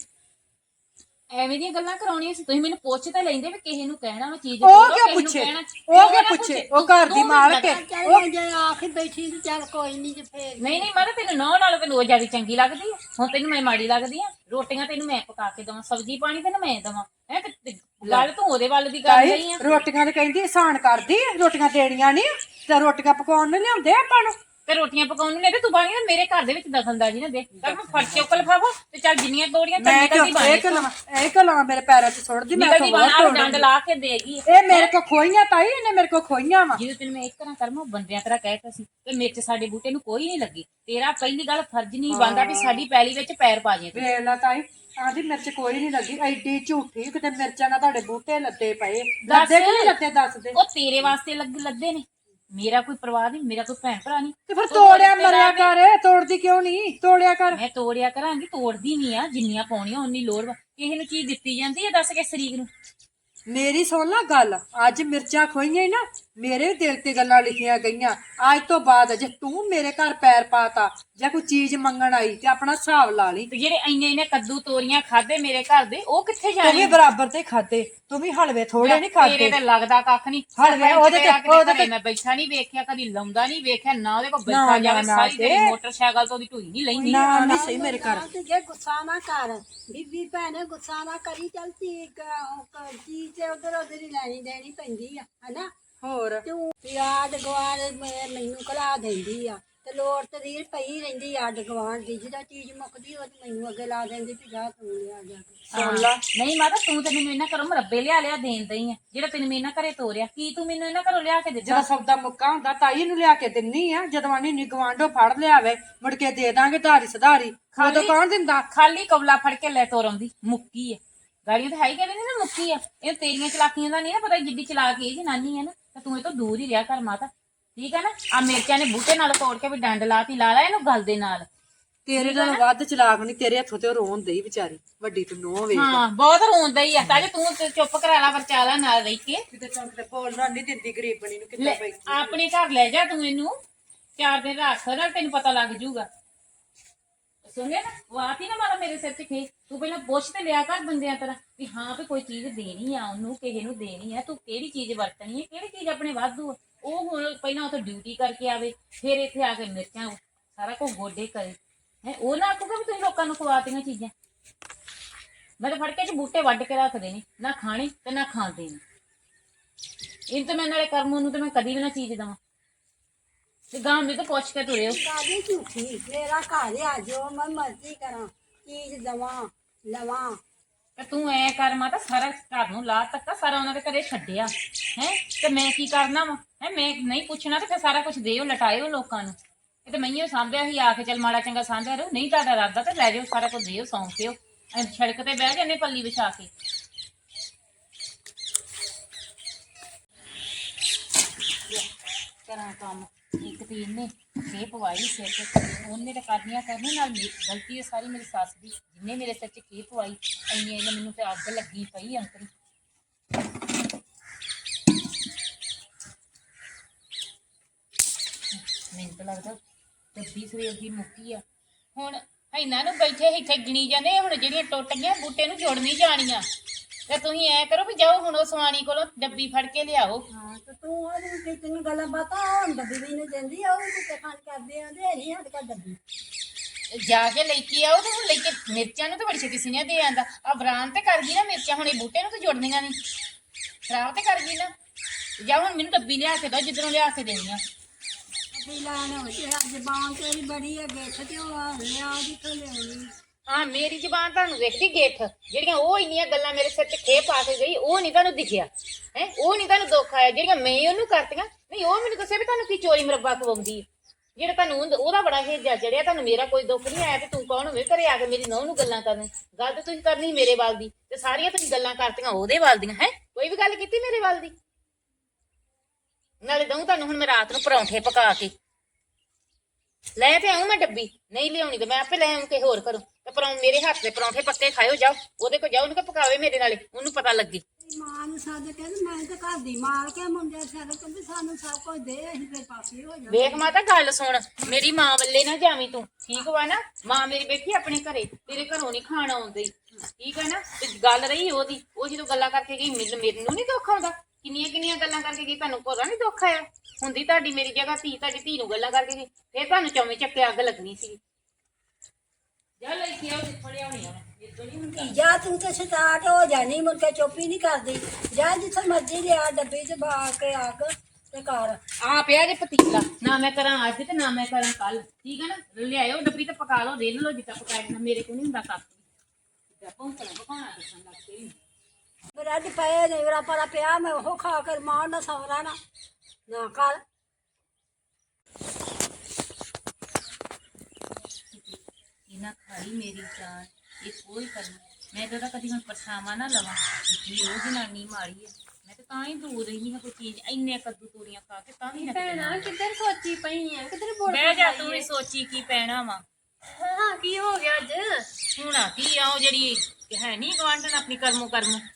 [SPEAKER 2] ਐਵੇਂ ਦੀਆਂ ਗੱਲਾਂ ਕਰਾਉਣੀਆਂ ਸੀ। ਤੁਸੀਂ ਮੈਨੂੰ ਪੁੱਛ ਤਾਂ ਲੈਂਦੇ ਵੀ ਕਿਸੇ ਨੂੰ ਕਹਿਣਾ ਵਾ ਚੀਜ਼
[SPEAKER 1] ਉਹ ਕਿਉਂ ਪੁੱਛੇ। ਉਹ ਕਿਉਂ ਪੁੱਛੇ? ਉਹ ਘਰ ਦੀ ਮਾਲਕ ਹੈ।
[SPEAKER 3] ਚੱਲ ਜੇ ਆਖ ਬੈਠੀ ਤੇ ਚੱਲ ਕੋਈ ਨਹੀਂ ਜੇ ਫੇਰ
[SPEAKER 2] ਨਹੀਂ ਨਹੀਂ ਮੈਂ ਤਾਂ ਤੈਨੂੰ ਨੌ ਨਾਲ ਤੈਨੂੰ ਉਹ ਜ਼ਿਆਦਾ ਚੰਗੀ ਲੱਗਦੀ ਆ। ਹੁਣ ਤੈਨੂੰ ਮੈਂ ਮਾੜੀ ਲੱਗਦੀ ਆ। ਰੋਟੀਆਂ ਤੈਨੂੰ ਮੈਂ ਪਕਾ ਕੇ ਦਵਾਂ ਸਬਜ਼ੀ ਪਾਣੀ ਤੈਨੂੰ ਮੈਂ ਦਵਾਂ। ਹੈ ਤੇ ਗੱਲ ਤੂੰ ਉਹਦੇ ਵੱਲ ਦੀ ਕਰ ਰਹੀ ਆ।
[SPEAKER 1] ਰੋਟੀਆਂ ਤੇ ਕਹਿੰਦੀ ਆਸਾਨ ਕਰਦੀ ਰੋਟੀਆਂ ਦੇਣੀਆਂ ਨਹੀਂ ਤੇ ਰੋਟੀਆਂ ਪਕਾਉਣ ਨੂੰ ਲਿਆਉਂਦੇ ਆਪਾਂ ਨੂੰ?
[SPEAKER 2] ਤੇ ਰੋਟੀਆਂ ਪਕਾਉਣ ਨੂੰ ਨਹੀਂ ਤੇ ਤੂੰ ਬਾਣੀ ਨਾ ਮੇਰੇ ਘਰ ਦੇ ਵਿੱਚ ਦਖਲਅੰਦਾਜ਼ੀ ਨਾ ਦੇ। ਕਰ ਮੈਂ ਫੜ ਚੁੱਕ ਲਫਾਫਾ ਤੇ ਚੱਲ ਜਿੰਨੀਆਂ ਤੋੜੀਆਂ
[SPEAKER 1] ਮੈਂ
[SPEAKER 2] ਚੰਗੀ
[SPEAKER 1] ਕਿਉਂ
[SPEAKER 2] ਕਰਦੀ
[SPEAKER 1] ਇਹ ਕਲਾਂ ਇਹ ਕਲਾਂ ਮੇਰੇ ਪੈਰਾਂ 'ਚ ਸੁੱਟਦੀ ਮੈਂ
[SPEAKER 2] ਨਿਕਲਦੀ
[SPEAKER 1] ਤਾਂ
[SPEAKER 2] ਬਾਣਾ
[SPEAKER 1] ਬਹੁਤ
[SPEAKER 2] ਡੰਡ ਲਾ ਕੇ ਦੇਗੀ
[SPEAKER 1] ਇਹ ਮੇਰੇ ਕੋ ਖੋਈਆਂ ਤਾਈ ਇਹਨੇ ਮੇਰੇ ਕੋ ਖੋਈਆਂ ਵਾ।
[SPEAKER 2] ਜਿਹਦੇ ਤੈਨੂੰ ਮੈਂ ਇੱਕ ਤਰ੍ਹਾਂ ਕਰਮਾ ਬੰਦਿਆਂ ਤਰ੍ਹਾਂ ਕਹਿਤਾ ਸੀ ਤੇ ਮਿਰਚ ਸਾਡੇ ਬੂਟੇ ਨੂੰ ਕੋਈ ਨਹੀਂ ਲੱਗੀ। ਤੇਰਾ ਪਹਿਲੀ ਗੱਲ ਫਰਜ਼ ਨਹੀਂ ਬਣਦਾ ਵੀ ਸਾਡੀ ਪੈਲੀ ਵਿੱਚ ਪੈਰ ਪਾ ਜੇ ਤੂੰ।
[SPEAKER 1] ਵੇਖ ਲਾ ਤਾਈ ਆਂਦੀ ਮਿਰਚ ਕੋਈ ਨਹੀਂ ਲੱਗੀ ਐਡੀ ਝੂਠੀ ਕਿਤੇ ਮਿਰਚਾਂ ਨਾਲ ਤੁਹਾਡੇ ਬੂਟੇ ਲੱਦੇ ਪਏ। ਲੱਦੇ ਕਿ ਨਹੀਂ ਲੱਦੇ ਦੱਸ ਦੇ।
[SPEAKER 2] ਉਹ ਤੇਰੇ ਵਾਸਤੇ ਲੱਗ ਲੱਦੇ ਨੇ। ਮੇਰਾ ਕੋਈ ਪਰਵਾਹ ਨਹੀਂ ਮੇਰਾ ਕੋਈ ਭੈਣ ਭਰਾ ਨਹੀਂ।
[SPEAKER 1] ਤੇ ਫਿਰ ਤੋੜਿਆ ਮਰਿਆ ਕਰ ਤੋੜਦੀ ਕਿਉਂ ਨਹੀਂ? ਤੋੜਿਆ ਕਰ।
[SPEAKER 2] ਮੈਂ ਤੋੜਿਆ ਕਰਾਂਗੀ ਤੋੜਦੀ ਨਹੀਂ ਆ ਜਿੰਨੀਆਂ ਪਾਉਣੀਆਂ ਉਨੀ ਲੋੜ ਵਾ। ਕਿਸੇ ਨੂੰ ਚੀਜ਼ ਦਿੱਤੀ ਜਾਂਦੀ ਹੈ ਦੱਸ ਕੇ ਸਰੀਕ ਨੂੰ।
[SPEAKER 1] ਮੇਰੀ ਸੁਣ ਲਾ ਗੱਲ ਅੱਜ ਮਿਰਚਾਂ ਖੋਈਆਂ ਈ ਨਾ ਮੇਰੇ ਦਿਲ ਤੇ ਗੱਲਾਂ ਲਿਖੀਆਂ ਗਈਆਂ। ਅੱਜ ਤੋਂ ਬਾਅਦ ਜੇ ਤੂੰ ਮੇਰੇ ਘਰ ਪੈਰ ਪਾਤਾ ਜਾਂ ਕੋਈ ਚੀਜ਼ ਮੰਗਣ ਆਈ ਤੇ ਆਪਣਾ ਹਿਸਾਬ ਲਾ ਲਈ।
[SPEAKER 2] ਤੇ ਜਿਹੜੇ ਇੰਨੇ ਇੰਨੇ ਕੱਦੂ ਤੋਰੀਆਂ ਖਾਦੇ ਮੇਰੇ ਘਰ ਦੇ ਉਹ ਕਿੱਥੇ
[SPEAKER 1] ਤੂੰ ਵੀ ਬਰਾਬਰ ਤੇ ਖਾਦੇ ਤੂੰ ਵੀ ਹਲਵੇ ਥੋੜੇ ਨਹੀਂ ਖਾਦੇ
[SPEAKER 2] ਤੇਰੇ ਤੇ ਲੱਗਦਾ ਕੱਖ ਨਹੀਂ।
[SPEAKER 1] ਹਲਵੇ ਉਹਦੇ ਤੇ- ਉਹਦੇ ਤੇ-
[SPEAKER 2] ਮੈਂ ਬੈਠਾ ਨਹੀਂ ਵੇਖਿਆ ਕਦੀ ਲਾਉਂਦਾ ਨਹੀਂ ਵੇਖਿਆ ਨਾ ਉਹਦੇ ਕੋਲ
[SPEAKER 1] ਨਾ,
[SPEAKER 2] ਬੈਠਾ ਜਾਵੇ
[SPEAKER 1] ਨਾ,
[SPEAKER 2] ਸਾਰੀ
[SPEAKER 1] ਤੇ-
[SPEAKER 2] ਤੇਰੀ ਮੋਟਰਸਾਈਕਲ ਤੋਂ ਉਹਦੀ ਢੂਈ ਨਹੀਂ ਲੈਂਦੀ।
[SPEAKER 1] ਨਾ ਨਹੀਂ ਸਹੀ ਮੇਰੇ ਘਰ।
[SPEAKER 3] ਤੇ ਜੇ ਗੁੱਸਾ ਨਾ ਕਰ। ਬੀਬੀ ਭੈਣੇ ਗੁੱਸਾ ਨਾ ਕਰੀ ਚੱਲ ਠੀਕ ਚੀਜ਼ ਤੇ ਉਧਰ ਉਧਰ ਹੀ ਲੈਣੀ ਦੇਣੀ ਪੈਂਦੀ ਆ ਹਨਾ?
[SPEAKER 1] ਹੋਰ?
[SPEAKER 3] ਤੂੰ ਯਾਦ ਗਵਾਰ ਮੈਨੂੰ ਕਲਾ ਦਿੰਦੀ ਆ। ਤੇ ਲੋੜ ਤੇ ਰੀਲ ਪਈ ਰਹਿੰਦੀ ਯਾਦ ਗਵਾਰ ਦੀ। ਜਿਹਦਾ ਚੀਜ਼ ਮੁੱਕਦੀ ਉਹ ਤੇ ਮੈਨੂੰ ਅੱਗੇ ਲਾ ਦਿੰਦੀ ਵੀ ਜਾ ਤੂੰ ਲਿਆ ਜਾ ਕੇ।
[SPEAKER 1] ਸੁਣ ਲਾ।
[SPEAKER 2] ਨਹੀਂ ਮਾਤਾ ਤੂੰ ਤੇ ਮੈਨੂੰ ਇਹਨਾਂ ਘਰੋਂ ਮਰੱਬੇ ਲਿਆ ਲਿਆ ਦੇਣ ਦਈ ਆ। ਜਿਹੜਾ ਤੈਨੂੰ ਮੈਂ ਇਹਨਾਂ ਘਰੇ ਤੋਰਿਆ ਕੀ ਤੂੰ ਮੈਨੂੰ ਇਹਨਾਂ ਘਰੋਂ ਲਿਆ ਕੇ ਦਿੱਤਾ?
[SPEAKER 1] ਜਦੋਂ ਸੌਦਾ ਮੁੱਕਾ ਹੁੰਦਾ ਤਾਈ ਨੂੰ ਲਿਆ ਕੇ ਦਿੰਨੀ ਆ। ਜਦੋਂ ਆਣੀ ਨੀ ਗਵਾਂਢੋ ਫੜ ਲਿਆਵੇ ਮੁੜ ਕੇ ਦੇ ਦਾਂਗੇ ਧਾਰੀ ਸੁਧਾਰੀ ਉਦੋਂ ਕੌਣ ਦਿੰਦਾ?
[SPEAKER 2] ਖਾਲੀ ਕਵਲਾ ਫੜ ਕੇ ਲੈ ਤੋਰ ਆਉਂਦੀ। ਮੁੱਕੀ ਆ। ਗਾੜੀਆਂ ਤੇ ਹੈ ਹੀ ਕਹਿੰਦੇ ਨੇ ਨਾ ਮੁੱਕੀ ਆ। ਇਹ ਤੇਰੀਆਂ ਚਲਾਕੀਆਂ ਦਾ ਨਹੀਂ ਨਾ ਪਤਾ ਜਿੱਡੀ ਚਲਾਕ ਇਹ ਜਨਾਨੀ ਹੈ ਨਾ ਤਾਂ ਤੂੰ ਇਹ ਤੋਂ ਦੂਰ ਹੀ ਰਿਹਾ ਕਰ ਮਾਤਾ। ਠੀਕ ਹੈ ਨਾ? ਆ ਮਿਰਚਾਂ ਨੇ ਬੂਟੇ ਨਾਲ ਤੋੜ ਕੇ ਵੀ ਡੰਡ ਲਾਤੀ ਲਾ ਲਾ ਇਹਨੂੰ ਗਲ ਦੇ ਨਾਲ।
[SPEAKER 1] ਤੇਰੇ ਨਾਲ ਵੱਧ ਚਲਾਕ ਨਹੀਂ ਤੇਰੇ ਹੱਥੋਂ ਤੇ ਉਹ ਰੋਣ ਦੇਈ ਵਿਚਾਰੀ ਵੱਡੀ ਤੂੰ ਨੋ ਵੇਖ।
[SPEAKER 2] ਹਾਂ ਬਹੁਤ ਰੋਂਦਾ ਹੀ ਆ ਤਾਂ ਜੇ ਤੂੰ ਤੇ ਚੁੱਪ ਕਰਾ ਲਾ ਵਰਚਾ ਲਾ ਨਾਲ ਰਹਿ ਕੇ।
[SPEAKER 1] ਕਿਤੇ ਚੰਗ ਤੇ ਬੋਲਣਾ ਨਹੀਂ ਦਿੰਦੀ ਗਰੀਬਣੀ ਨੂੰ ਕਿੱਥੇ
[SPEAKER 2] ਲੈ,
[SPEAKER 1] ਪਈ
[SPEAKER 2] ਆਪਣੇ ਘਰ ਲੈ ਜਾ ਤੂੰ ਇਹਨੂੰ। ਚਾਰ ਦਿਨ ਰੱਖ ਨਾਲ ਤੈਨੂੰ ਪਤਾ ਲੱਗ ਜੂਗਾ। ਸੁਣਿਆ ਨਾ? ਉਹ ਆਪ ਹੀ ਨਾ ਮਾਰਾ ਮੇਰੇ ਸਿਰ ਚ ਖੇ ਤੂੰ ਪਹਿਲਾਂ ਪੁੱਛ ਤੇ ਲਿਆ ਕਰ ਬੰਦਿਆਂ ਤਰ੍ਹਾਂ ਵੀ ਹਾਂ ਵੀ ਕੋਈ ਚੀਜ਼ ਦੇਣੀ ਆ, ਉਹਨੂੰ ਕਿਸੇ ਨੂੰ ਦੇਣੀ ਆ, ਤੂੰ ਕਿਹੜੀ ਚੀਜ਼ ਵਰਤਣੀ ਹੈ ਕਿਹੜੀ ਚੀਜ਼ ਆਪਣੇ ਵਾਧੂ ਆ? ਉਹ ਹੁਣ ਪਹਿਲਾਂ ਉੱਥੇ ਡਿਊਟੀ ਕਰਕੇ ਆਵੇ, ਫਿਰ ਇੱਥੇ ਆ ਕੇ ਮਿਰਚਾਂ ਸਾਰਾ ਕੁਝ ਗੋਡੇ ਕਰੇ। ਹੈ, ਉਹ ਨਾ ਆਖੂਗਾ ਵੀ ਤੁਸੀਂ ਲੋਕਾਂ ਨੂੰ ਖਵਾਤੀਆਂ ਚੀਜ਼ਾਂ। ਮੈਂ ਤਾਂ ਫੜਕੇ ਚ ਬੂਟੇ ਵੱਢ ਕੇ ਰੱਖਦੇ ਨੇ, ਨਾ ਖਾਣੇ ਤੇ ਨਾ ਖਾਂਦੇ ਨੇ। ਇਹ ਤਾਂ ਮੈਂ ਨਾਲੇ ਕਰਮ ਨੂੰ ਤਾਂ ਮੈਂ ਕਦੀ ਵੀ ਨਾ ਚੀਜ਼ ਦਵਾਂ। ਤੇ ਗਾਂ ਮੇ ਤਾਂ ਪੁੱਛ ਕੇ ਤੁਰਿਓ
[SPEAKER 3] ਕਾਦੀ ਝੂਠੀ? ਮੇਰਾ ਘਰ ਆ ਜੋ ਮੈਂ ਮਰਜ਼ੀ ਕਰਾਂ ਚੀਜ਼ ਦਵਾਂ ਲਵਾਂ।
[SPEAKER 2] ਤੇ ਤੂੰ ਐ ਕਰ ਮਾਤਾ ਸਾਰਾ ਘਰ ਨੂੰ ਲਾ ਤੱਕਾ ਸਾਰਾ ਉਹਨਾਂ ਦੇ ਘਰੇ ਛੱਡਿਆ ਹੈ? ਤੇ ਮੈਂ ਕੀ ਕਰਨਾ ਵਾ? ਹੈ ਮੈਂ ਨਹੀਂ ਪੁੱਛਣਾ ਤੇ ਫਿਰ ਸਾਰਾ ਕੁਝ ਦਿਓ ਲਟਾਇਓ ਲੋਕਾਂ ਨੂੰ। ਇਹ ਤੇ ਮਈਓ ਸਾਂਭਿਆ ਸੀ ਆ ਕੇ ਚੱਲ ਮਾੜਾ ਚੰਗਾ ਸਾਂਭਿਆ ਰਹੋ। ਨਹੀਂ ਤੁਹਾਡਾ ਇਰਾਦਾ ਤੇ ਲੈ ਜਾਓ ਸਾਰਾ ਕੁਝ ਦਿਓ ਸੌਂਪ ਦਿਓ। ਐ ਸੜਕ ਤੇ ਬਹਿ ਜਾਂਦੇ ਪੱਲੀ ਵਿਛਾ ਕੇ। ਕਰਾਂ ਕੰਮ। ਇੱਕ ਤੇ ਇਹਨੇ ਖੇ ਪਵਾਈ ਸਿਰ ਤੇ ਉਹਨੇ ਤਾਂ ਕਰਨੀਆਂ ਕਰਨੀ ਨਾਲ ਮੇ- ਗਲਤੀ ਹੈ ਸਾਰੀ ਮੇਰੀ ਸੱਸ ਦੀ, ਜਿੰਨੇ ਮੇਰੇ ਸਿਰ 'ਚ ਖੇ ਪਵਾਈ ਇੰਨੇ ਇਹਨੇ ਮੈਨੂੰ ਤੇ ਅੱਗ ਲੱਗੀ ਪਈ ਅੰਤਰੀ। ਮੈਨੂੰ ਤਾਂ ਲੱਗਦਾ ਡੱਬੀ ਸਵੇਰ ਦੀ ਮੁੱਕੀ ਆ। ਹੁਣ ਇਹਨਾਂ ਨੂੰ ਬੈਠੇ ਇੱਥੇ ਗਿਣੀ ਜਾਂਦੇ ਹੁਣ ਜਿਹੜੀਆਂ ਟੁੱਟ ਗਈਆਂ ਬੂਟੇ ਨੂੰ ਜੋੜ ਜਾਣੀਆਂ ਤੇ ਤੁਸੀਂ ਐ ਕਰੋ ਵੀ ਜਾਓ ਹੁਣ ਉਹ ਸਵਾਣੀ ਕੋਲੋਂ ਡੱਬੀ ਫੜ ਕੇ ਲਿਆਓ।
[SPEAKER 3] ਹਾਂ ਤੇ ਤੂੰ ਉਹਨੂੰ ਕਿਤਨੀ ਗੱਲਾਂ ਬਾਤਾਂ ਹੁਣ ਡੱਬੀ ਵੀ ਨੂੰ ਦਿੰਦੀ ਆ ਉਹ ਤੇ ਖਾਣ ਕਰਦੇ ਆ ਦੇ ਨਹੀਂ ਹੱਦ ਕਰ ਡੱਬੀ।
[SPEAKER 2] ਜਾ ਕੇ ਲੈ ਕੇ ਆਓ ਤੇ ਹੁਣ ਲੈ ਕੇ ਮਿਰਚਾਂ ਨੂੰ ਤਾਂ ਬੜੀ ਛੇਤੀ ਸੀਨੇ ਦੇ ਆਂਦਾ। ਆ ਬਰਾਨ ਤੇ ਕਰ ਗਈ ਨਾ ਮਿਰਚਾਂ ਹੁਣ ਇਹ ਬੂਟੇ ਨੂੰ ਤਾਂ ਜੋੜਨੀਆਂ ਨਹੀਂ। ਖਰਾਬ ਤੇ ਕਰ ਗਈ ਨਾ। ਜਾ ਹੁਣ ਮੈਨੂੰ ਡੱਬੀ ਲਿਆ ਕੇ ਦੋ ਜਿੱਧਰੋਂ ਲਿਆ ਕੇ ਦੇਣੀਆਂ
[SPEAKER 3] ਕੀ ਲੈਣ ਹੋਵੇ ਅੱਜ ਬਾਂ ਤੇਰੀ ਬੜੀ ਗਿੱਠ ਤੇ ਉਹ ਆ ਲਿਆ ਜਿੱਥੋਂ ਲਿਆਉਣੀ?
[SPEAKER 2] ਹਾਂ, ਮੇਰੀ ਜ਼ਬਾਨ ਤੁਹਾਨੂੰ ਵੇਖਦੀ ਗੇਠ। ਜਿਹੜੀਆਂ ਉਹ ਇੰਨੀਆਂ ਗੱਲਾਂ ਮੇਰੇ ਸਿਰ 'ਚ ਖੇ ਪਾ ਕੇ ਗਈ, ਉਹ ਨਹੀਂ ਤੁਹਾਨੂੰ ਦਿਖਿਆ। ਹੈ, ਉਹ ਨਹੀਂ ਤੁਹਾਨੂੰ ਦੁੱਖ ਆਇਆ। ਜਿਹੜੀਆਂ ਮੈਂ ਉਹਨੂੰ ਕਰਤੀਆਂ, ਨਹੀਂ, ਉਹ ਮੈਨੂੰ ਦੱਸਿਆ ਵੀ ਤੁਹਾਨੂੰ ਕੀ ਚੋਰੀ ਮਰੱਬਾ ਖਵਾਉਂਦੀ ਜਿਹੜਾ ਤੁਹਾਨੂੰ ਉਹਦਾ- ਉਹਦਾ ਬੜਾ ਹੇਜਾ ਚੜਿਆ, ਤੁਹਾਨੂੰ ਮੇਰਾ ਕੋਈ ਦੁੱਖ ਨਹੀਂ ਆਇਆ ਤੇ ਤੂੰ ਕੌਣ ਹੋਵੇ ਘਰੇ ਆ ਕੇ ਮੇਰੀ ਨੌਂ ਨੂੰ ਗੱਲਾਂ ਕਰਨ। ਗੱਲ ਤਾਂ ਤੁਸੀਂ ਕਰਨੀ ਮੇਰੇ ਵੱਲ ਦੀ, ਤੇ ਸਾਰੀਆਂ ਤੁਸੀਂ ਗੱਲਾਂ ਕਰਤੀਆਂ ਉਹਦੇ ਵੱਲ ਦੀਆਂ, ਹੈ? ਕੋਈ ਵੀ ਗੱਲ ਕੀਤੀ ਮੇਰੇ ਵੱਲ ਦੀ? ਨਾਲੇ ਦਊਂ ਤੁਹਾਨੂੰ ਹੁਣ ਮੈਂ ਰਾਤ ਨੂੰ ਪਰੌਂਠੇ ਪਕਾ ਕੇ। ਲੈ ਤੇ ਆਉਂ ਮੈਂ ਡੱਬੀ ਨਹੀਂ ਲਿਆਉਣੀ ਤੇ ਮੈਂ ਆਪੇ ਲੈ ਆਉਂ ਕਿ ਹੋਰ ਕਰੂੰ ਤੇ ਪਰੌਂ ਮੇਰੇ ਹੱਥ ਦੇ ਪਰੌਂਠੇ ਪੱਕੇ ਖਾਇਓ ਜਾਓ। ਉਹਦੇ ਕੋ ਜਾਓ ਉਹਨੂੰ ਕੋ ਪਕਾਵੇ ਮੇਰੇ ਨਾਲੇ ਉਹਨੂੰ ਪਤਾ ਲੱਗੇ।
[SPEAKER 3] ਮਾਂ ਨੂੰ ਸੱਦ ਮੈਂ ਤਾਂ ਘਰ ਦੀ ਮਾਰ ਕੇ ਮੁੰਡੇ ਸਿਰ ਕਹਿੰਦੇ ਸਾਨੂੰ ਸਭ ਕੁਝ ਦੇ ਅਸੀਂ ਫਿਰ ਪਾਸੇ ਹੋ ਜਾ
[SPEAKER 2] ਵੇਖ ਮਾਤਾ ਗੱਲ ਸੁਣ ਮੇਰੀ ਮਾਂ ਵੱਲੇ ਨਾ ਜਾਵੀਂ ਤੂੰ ਠੀਕ ਵਾ ਨਾ? ਮਾਂ ਮੇਰੀ ਬੈਠੀ ਆਪਣੇ ਘਰੇ ਤੇਰੇ ਘਰੋਂ ਨਹੀਂ ਖਾਣਾ ਆਉਂਦੀ ਠੀਕ ਹੈ ਨਾ? ਤੇ ਗੱਲ ਰਹੀ ਉਹਦੀ ਉਹ ਜਦੋਂ ਗੱਲਾਂ ਕਰਕੇ ਗਈ ਮੈਨੂੰ ਮੈਨੂੰ ਨਹੀਂ ਦੁੱਖ ਆਉਂਦਾ। ਕਿੰਨੀਆਂ ਕਿੰਨੀਆਂ ਗੱਲਾਂ ਕਰਕੇ ਗਈ? ਤੁਹਾਨੂੰ ਕੋਰਾ ਨਹੀਂ ਦੁੱਖ ਆਇਆ ਹੁੰਦੀ ਤੁਹਾਡੀ ਮੇਰੀ ਜਗ੍ਹਾ ਧੀ ਤੁਹਾਡੀ ਧੀ ਨੂੰ ਗੱਲਾਂ ਕਰਕੇ ਗਈ। ਫੇਰ ਤੁਹਾਨੂੰ ਚੌਵੇਂ ਚੱਕੇ ਅੱਗ ਲੱਗਣੀ ਸੀ। ਜਾ ਲੈ ਕੇ ਆਓ ਤੇ ਫੜਿਆ ਹੋਣੀ ਆ ਇਹ ਤੋਂ ਨਹੀਂ ਹੁੰਦਾ
[SPEAKER 3] ਜਾ ਤੂੰ ਤੇ ਸਟਾਰਟ ਹੋ ਜਾਣੀ ਮੁੜ ਕੇ ਚੁੱਪੀ ਨਹੀਂ ਕਰਦੀ। ਜਾ ਜਿੱਥੇ ਮਰਜ਼ੀ ਲਿਆ ਡੱਬੇ 'ਚ ਬਾ ਕੇ ਅੱਗ ਤੇ ਕਰ
[SPEAKER 2] ਆ ਪਿਆ ਜੇ ਪਤੀਲਾ। ਨਾ ਮੈਂ ਕਰਾਂ ਅੱਜ ਤੇ ਨਾ ਮੈਂ ਕਰਾਂ ਕੱਲ ਠੀਕ ਹੈ ਨਾ? ਲਿਆਇਓ ਡੱਬੀ ਤੇ ਪਕਾ ਲਓ ਰਿੰਨ ਲਓ ਜਿੱਦਾਂ ਪਕਾਇਆ ਨਾ ਮੇਰੇ ਕੋਲ ਨਹੀਂ ਹੁੰਦਾ ਕੱਖ ਜਿੱਦਾਂ ਭੌਂਕਣਾ ਪਕਾਉਣਾ ਦੱਸਣ ਲੱਗ ਪਈ
[SPEAKER 3] ਬ੍ਰੈਡ ਪਏ ਨੇ ਮੇਰਾ ਪਰਾ ਪਿਆ ਮੈਂ ਉਹ ਖਾ ਕੇ ਮਾਂ ਨਾ ਸਵਰਾ ਨਾ ਨਾ ਕਰ
[SPEAKER 2] ਇਹਨਾਂ ਖਾਈ ਮੇਰੀ ਜਾਨ ਇਹ ਕੋਈ ਕਰਨਾ ਮੈਂ ਤਾਂ ਉਹਦਾ ਕਦੀ ਹੁਣ ਪਰਛਾਵਾਂ ਨਾ ਲਵਾਂ ਕਿ ਉਹ ਜਨਾਨੀ ਮਾੜੀ ਹੈ ਮੈਂ ਤਾਂ ਤਾਂ ਹੀ ਦੂਰ ਰਹੀ ਹਾਂ ਕੋਈ ਚੀਜ਼ ਇੰਨੇ ਕੱਦੂ ਤੋੜੀਆਂ ਖਾ ਕੇ ਤਾਂ ਵੀ ਨਾ
[SPEAKER 4] ਭੈਣਾ ਕਿੱਧਰ ਸੋਚੀ ਪਈ ਆ ਕਿੱਧਰ ਬੋਲ
[SPEAKER 2] ਬਹਿ ਜਾ ਤੂੰ ਵੀ ਸੋਚੀ ਕੀ ਪੈਣਾ ਵਾ
[SPEAKER 4] ਹਾਂ ਕੀ ਹੋ ਗਿਆ ਅੱਜ
[SPEAKER 2] ਹੁਣਾ ਕੀ ਆ ਉਹ ਜਿਹੜੀ ਹੈ ਨਹੀਂ ਗਵਾਂਢਣ ਆਪਣੀ ਕਰਮੋ ਕਰਮੋ
[SPEAKER 4] ਹਾਂ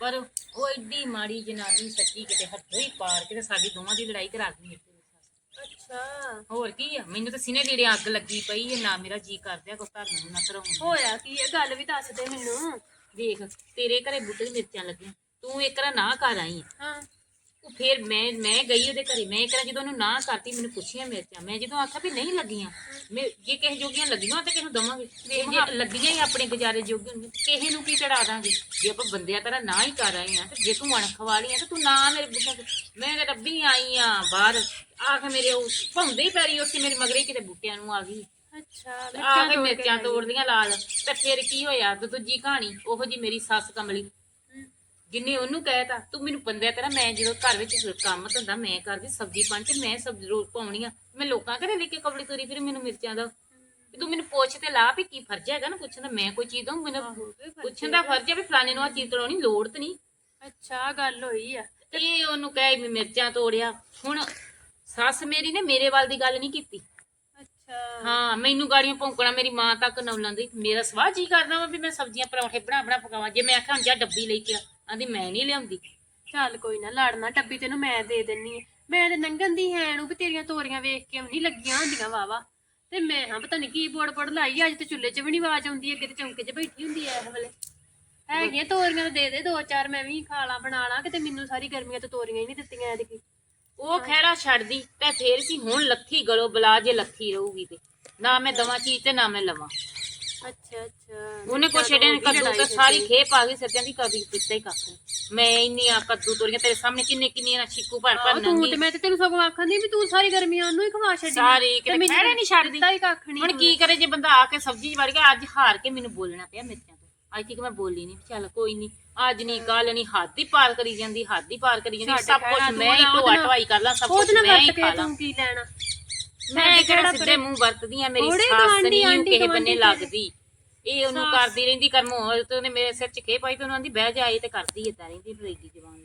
[SPEAKER 2] ਪਰ ਉਹ ਐਡੀ ਮਾੜੀ ਜਨਾਨੀ ਸੱਚੀ ਕਿਤੇ ਹੱਥੋਂ ਹੀ ਪਾਰ ਕੇ ਤੇ ਸਾਡੀ ਦੋਵਾਂ ਦੀ ਲੜਾਈ ਕਰਾ ਦਿੱਤੀ।
[SPEAKER 4] ਅੱਛਾ।
[SPEAKER 2] ਹੋਰ ਕੀ ਆ? ਮੈਨੂੰ ਤਾਂ ਸੀਨੇ ਜਿਹੜੇ ਅੱਗ ਲੱਗੀ ਪਈ ਹੈ ਨਾ ਮੇਰਾ ਜੀ ਕਰਦਿਆ ਕੋ ਘਰ ਨੂੰ ਨਾ ਕਰਾਉਂ
[SPEAKER 4] ਹੋਇਆ ਕੀ ਇਹ ਗੱਲ ਵੀ ਦੱਸ ਦੇ ਮੈਨੂੰ।
[SPEAKER 2] ਦੇਖ ਤੇਰੇ ਘਰੇ ਬੁੱਢੇ ਮਿਰਚਾਂ ਲੱਗੀਆਂ। ਤੂੰ ਇੱਕ ਰਾਂ ਨਾ ਕਰ ਆਈ।
[SPEAKER 4] ਹਾਂ।
[SPEAKER 2] ਉਹ ਫਿਰ ਮੈਂ ਮੈਂ ਗਈ ਉਹਦੇ ਘਰੇ ਮੈਂ ਰਾਂ ਜਦੋਂ ਉਹਨੂੰ ਨਾ ਕਰਤੀ ਮੈਨੂੰ ਪੁੱਛੀਆਂ ਮਿਰਚਾਂ ਮੈਂ ਜਦੋਂ ਆਖਿਆ ਵੀ ਨਹੀਂ ਲੱਗੀਆਂ ਮੈਂ ਜੇ ਕਿਸੇ ਜੋਗੀਆਂ ਲੱਗੀਆਂ ਤਾਂ ਕਿਸੇ ਨੂੰ ਦਵਾਂਗੇ? ਜੇ ਲੱਗੀਆਂ ਹੀ ਆਪਣੇ ਗੁਜ਼ਾਰੇ ਜੋਗੀਆਂ ਹੁੰਦੀਆਂ, ਕਿਸੇ ਨੂੰ ਕੀ ਚੜਾ ਦਾਂਗੇ? ਜੇ ਆਪਾਂ ਬੰਦਿਆਂ ਤਰ੍ਹਾਂ ਨਾ ਹੀ ਕਰ ਆਏ ਆ ਤੇ ਜੇ ਤੂੰ ਅਣ ਖਵਾ ਲਈ ਆ ਤੇ ਤੂੰ ਨਾ ਮੇਰੇ ਬੁੱਢਾ ਮੈਂ ਤਾਂ ਰੱਬੀ ਆਈ ਆ ਬਾਹਰ ਆ ਕੇ ਮੇਰੇ ਉਹ ਭੌਂਦੇ ਪੈਰੀ ਉੱਥੇ ਮੇਰੇ ਮਗਰੇ ਕਿਤੇ ਬੂਟਿਆਂ ਨੂੰ ਆ ਗਈ।
[SPEAKER 4] ਅੱਛਾ
[SPEAKER 2] ਆ ਕੇ ਮਿਰਚਾਂ ਤੋੜਦੀਆਂ ਲਾਲ ਤੇ ਫਿਰ ਕੀ ਹੋਇਆ? ਤੇ ਦੂਜੀ ਕਹਾਣੀ ਉਹੋ ਜੀ ਮੇਰੀ ਸੱਸ ਕਮਲੀ। ਜਿੰਨੇ ਉਹਨੂੰ ਕਹਿਤਾ ਤੂੰ ਮੈਨੂੰ ਬੰਦਿਆ ਤੇਰਾ ਮੈਂ ਜਦੋਂ ਘਰ ਵਿੱਚ ਕੰਮ ਧੰਦਾ ਮੈਂ ਕਰਦੀ ਸਬਜ਼ੀ ਪੰਚ ਮੈਂ ਸਬਜ਼ੀ ਰੋ ਪਾਉਣੀ ਆ। ਮੈਂ ਲੋਕਾਂ ਘਰੇ ਲੈ ਕੇ ਕਬਲੀ ਤੁਰੀ ਫਿਰ ਮੈਨੂੰ ਮਿਰਚਾਂ ਦਾ। ਵੀ ਤੂੰ ਮੈਨੂੰ ਪੁੱਛ ਤੇ ਲਾ ਵੀ ਕੀ ਫਰਜ਼ ਹੈਗਾ ਨਾ ਪੁੱਛਣ ਦਾ ਮੈਂ ਕੋਈ ਚੀਜ਼ ਦਊਂ ਮੈਨੂੰ ਪੁੱਛਣ ਦਾ ਫਰਜ਼ ਹੈ ਵੀ ਫਲਾਣੇ ਨੂੰ ਆ ਚੀਜ਼ ਤੋੜਨੀ ਲੋੜ ਤੇ ਨਹੀਂ।
[SPEAKER 4] ਅੱਛਾ ਗੱਲ ਹੋਈ ਆ।
[SPEAKER 2] ਇਹ ਉਹਨੂੰ ਕਹੇ ਵੀ ਮਿਰਚਾਂ ਤੋੜਿਆ। ਹੁਣ ਸੱਸ ਮੇਰੀ ਨੇ ਮੇਰੇ ਵੱਲ ਦੀ ਗੱਲ ਨਹੀਂ ਕੀਤੀ।
[SPEAKER 4] ਅੱਛਾ।
[SPEAKER 2] ਹਾਂ ਮੈਨੂੰ ਗਾੜੀਆਂ ਭੌਂਕਣਾ ਮੇਰੀ ਮਾਂ ਤੱਕ ਨੌਲਾਂ ਦੀ ਮੇਰਾ ਸਵਾਹ ਜੀ ਕਰਦਾ ਵਾ ਵੀ ਮੈਂ ਸਬਜ਼ੀਆਂ ਪਰੌਂਠੇ ਬਣਾ ਬਣਾ ਪਕਾਵਾਂ। ਜੇ ਮੈਂ ਆਖਾਂ ਜਾ ਡੱਬੀ ਲੈ ਕੇ ਆ ਆਂਦੀ ਮੈਂ ਨਹੀਂ ਲਿਆਉਂਦੀ।
[SPEAKER 4] ਚੱਲ ਕੋਈ ਨਾ ਲੜਨਾ ਟੱਬੀ ਤੈਨੂੰ ਮੈਂ ਦੇ ਦਿੰਨੀ ਆ। ਮੈਂ ਤੇ ਨੰਗਨ ਦੀ ਹੈ ਨੂੰ ਵੀ ਤੇਰੀਆਂ ਤੋਰੀਆਂ ਵੇਖ ਕੇ ਨਹੀਂ ਲੱਗੀਆਂ ਹੁੰਦੀਆਂ ਵਾਵਾ ਤੇ ਮੈਂ ਹਾਂ ਪਤਾ ਨਹੀਂ ਕੀ ਬੋੜ ਬੋੜ ਲਾਈ ਅੱਜ ਤੇ ਚੁੱਲ੍ਹੇ 'ਚ ਵੀ ਨਹੀਂ ਆਵਾਜ਼ ਆਉਂਦੀ, ਅੱਗੇ ਤੇ ਚੌਂਕੇ 'ਚ ਬੈਠੀ ਹੁੰਦੀ ਐ ਇਸ ਵੇਲੇ। ਹੈਗੀਆਂ ਤੋਰੀਆਂ ਤਾਂ ਦੇ ਦੇ ਦੋ ਚਾਰ, ਮੈਂ ਵੀ ਖਾ ਲਾਂ, ਬਣਾ ਲਾਂ, ਕਿਤੇ ਮੈਨੂੰ ਸਾਰੀ ਗਰਮੀਆਂ ਤੋਂ ਤੋਰੀਆਂ ਹੀ ਨਹੀਂ ਦਿੱਤੀਆਂ ਐਤਕੀ।
[SPEAKER 2] ਉਹ ਖੈਰਾ ਛੱਡਦੀ ਤੇ ਫੇਰ ਕੀ ਹੁਣ ਲੱਖੀ ਗਲੋ ਬਲਾ ਜੇ ਲੱਖੀ ਰਹੂਗੀ ਤੇ। ਨਾ ਮੈਂ ਦਵਾਂ ਚੀਜ਼ ਤੇ ਨਾ ਮੈਂ ਲਵਾਂ।
[SPEAKER 4] ਅੱਛਾ ਅੱਛਾ।
[SPEAKER 2] ਉਹਨੇ ਕੋ ਛੇੜੇ ਨੇ ਕੱਦੂ ਤੇ ਸਾਰੀ ਖੇਪ ਆ ਗਈ ਸੱਤਿਆਂ ਦੀ ਕਦੀ ਦਿੱਤਾ ਹੀ ਕੱਖ। ਨੀ। ਮੈਂ ਇੰਨੀਆਂ ਕੱਦੂ ਤੋਰੀਆਂ ਤੇਰੇ ਸਾਹਮਣੇ ਕਿੰਨੇ ਕਿੰਨੀਆਂ ਨਾ ਛਿੱਕੂ ਭਰ ਭਰ
[SPEAKER 4] ਆਹੋ ਤੂੰ
[SPEAKER 2] ਨੰਗੀ
[SPEAKER 4] ਤੇ ਮੈਂ ਤੇ ਤੈਨੂੰ ਸਗੋਂ ਆਖਣ ਦੀ ਵੀ ਤੂੰ ਸਾਰੀ ਗਰਮੀਆਂ ਉਹਨੂੰ ਹੀ ਖਵਾ ਛੱਡੀ।
[SPEAKER 2] ਸਾਰੀ ਕਿਤੇ ਖੈੜੇ ਨਹੀਂ ਛੱਡਦੀ।
[SPEAKER 4] ਦਿੱਤਾ ਹੀ ਕੱਖ ਨਹੀਂ
[SPEAKER 2] ਹੁਣ ਕੀ ਕਰੇ ਜੇ ਬੰਦਾ ਆ ਕੇ ਸਬਜ਼ੀ ਵੜ ਗਿਆ ਅੱਜ ਹਾਰ ਕੇ ਮੈਨੂੰ ਬੋਲਣਾ ਪਿਆ ਮਿਰਚਾਂ ਤੋਂ। ਅੱਜ ਤੱਕ ਮੈਂ ਬੋਲੀ ਨਹੀਂ ਚੱਲ ਕੋਈ ਨਹੀਂ ਅੱਜ ਨਹੀਂ ਕੱਲ ਨਹੀਂ ਹੱਦ ਹੀ ਪਾਰ ਕਰੀ ਜਾਂਦੀ ਹੱਦ ਹੀ ਪਾਰ ਕਰੀ ਜਾਂਦੀ। ਸਭ ਕੁਝ ਮੈਂ ਹੀ ਢੋਆ ਢਵਾਈ ਕਰ ਲਾਂ ਸਭ ਕੁਝ
[SPEAKER 4] ਉਹਦੇ ਨਾਲ
[SPEAKER 2] ਮੈਂ ਹੀ
[SPEAKER 4] ਵਰਤ
[SPEAKER 2] ਖਾ
[SPEAKER 4] ਕੇ
[SPEAKER 2] ਲਾਂ।
[SPEAKER 4] ਤੂੰ ਕੀ ਲੈਣਾ?
[SPEAKER 2] ਮੈਂ ਕਿਹੜਾ ਸਿੱਧੇ ਮੂੰਹ ਵਰਤਦੀ ਆ ਮੇਰੀ ਸੱਸ
[SPEAKER 4] ਗੁਆਂਢੀ,
[SPEAKER 2] ਨਹੀਂ ਉਹ
[SPEAKER 4] ਆਂਢੀ
[SPEAKER 2] ਕਿਸੇ ਬੰਨੇ ਲੱਗਦੀ। ਇਹ ਉਹਨੂੰ ਕਰਦੀ ਰਹਿੰਦੀ ਕਰਮੋ ਤੇ ਉਹਨੇ ਮੇਰੇ ਸਿਰ 'ਚ ਖੇ ਪਾਈ ਤੇ ਉਹਨੂੰ ਆਂਦੀ ਬਹਿ ਜਾ ਇਹ ਤੇ ਕਰਦੀ ਏਦਾਂ ਰਹਿੰਦੀ ਫਰੇਗੀ ਜਵਾਨ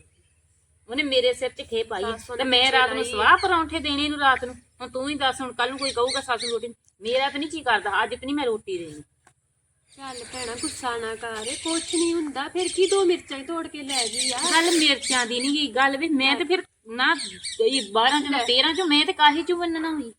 [SPEAKER 2] ਉਹਨੇ ਮੇਰੇ ਸਿਰ 'ਚ ਖੇ ਪਾਈ। ਤੇ ਮੈਂ ਰਾਤ ਨੂੰ ਸਵਾਹ ਪਰੌਂਠੇ ਦੇਣੇ ਨੂੰ ਰਾਤ ਨੂੰ। ਹੁਣ ਤੂੰ ਹੀ ਦੱਸ ਹੁਣ ਕੱਲ ਨੂੰ ਕੋਈ ਕਹੂਗਾ ਸੱਸ ਨੂੰ ਰੋਟੀ ਮੇਰਾ ਤਾਂ ਨਹੀਂ ਕੀ ਕਰਦਾ ਅੱਜ ਤੇ ਨਹੀਂ ਮੈਂ ਰੋਟੀ ਦੇਣੀ।
[SPEAKER 4] ਚੱਲ ਭੈਣਾ ਗੁੱਸਾ ਨਾ ਕਰ। ਕੁਛ ਨਹੀਂ ਹੁੰਦਾ ਫਿਰ ਕੀ ਦੋ ਮਿਰਚਾਂ ਹੀ ਤੋੜ ਕੇ ਲੈ ਗਈ ਆ?
[SPEAKER 2] ਗੱਲ ਮਿਰਚਾਂ ਦੀ ਨਹੀਂ ਗੀ ਗੱਲ ਵੀ ਮੈਂ ਤੇ ਫਿਰ ਨਾ 12 ਚੋਂ 13 ਚੋਂ ਮੈਂ ਤੇ ਕਾਹੀ ਚੋਂ ਬੰਨਣਾ ਹੋਈ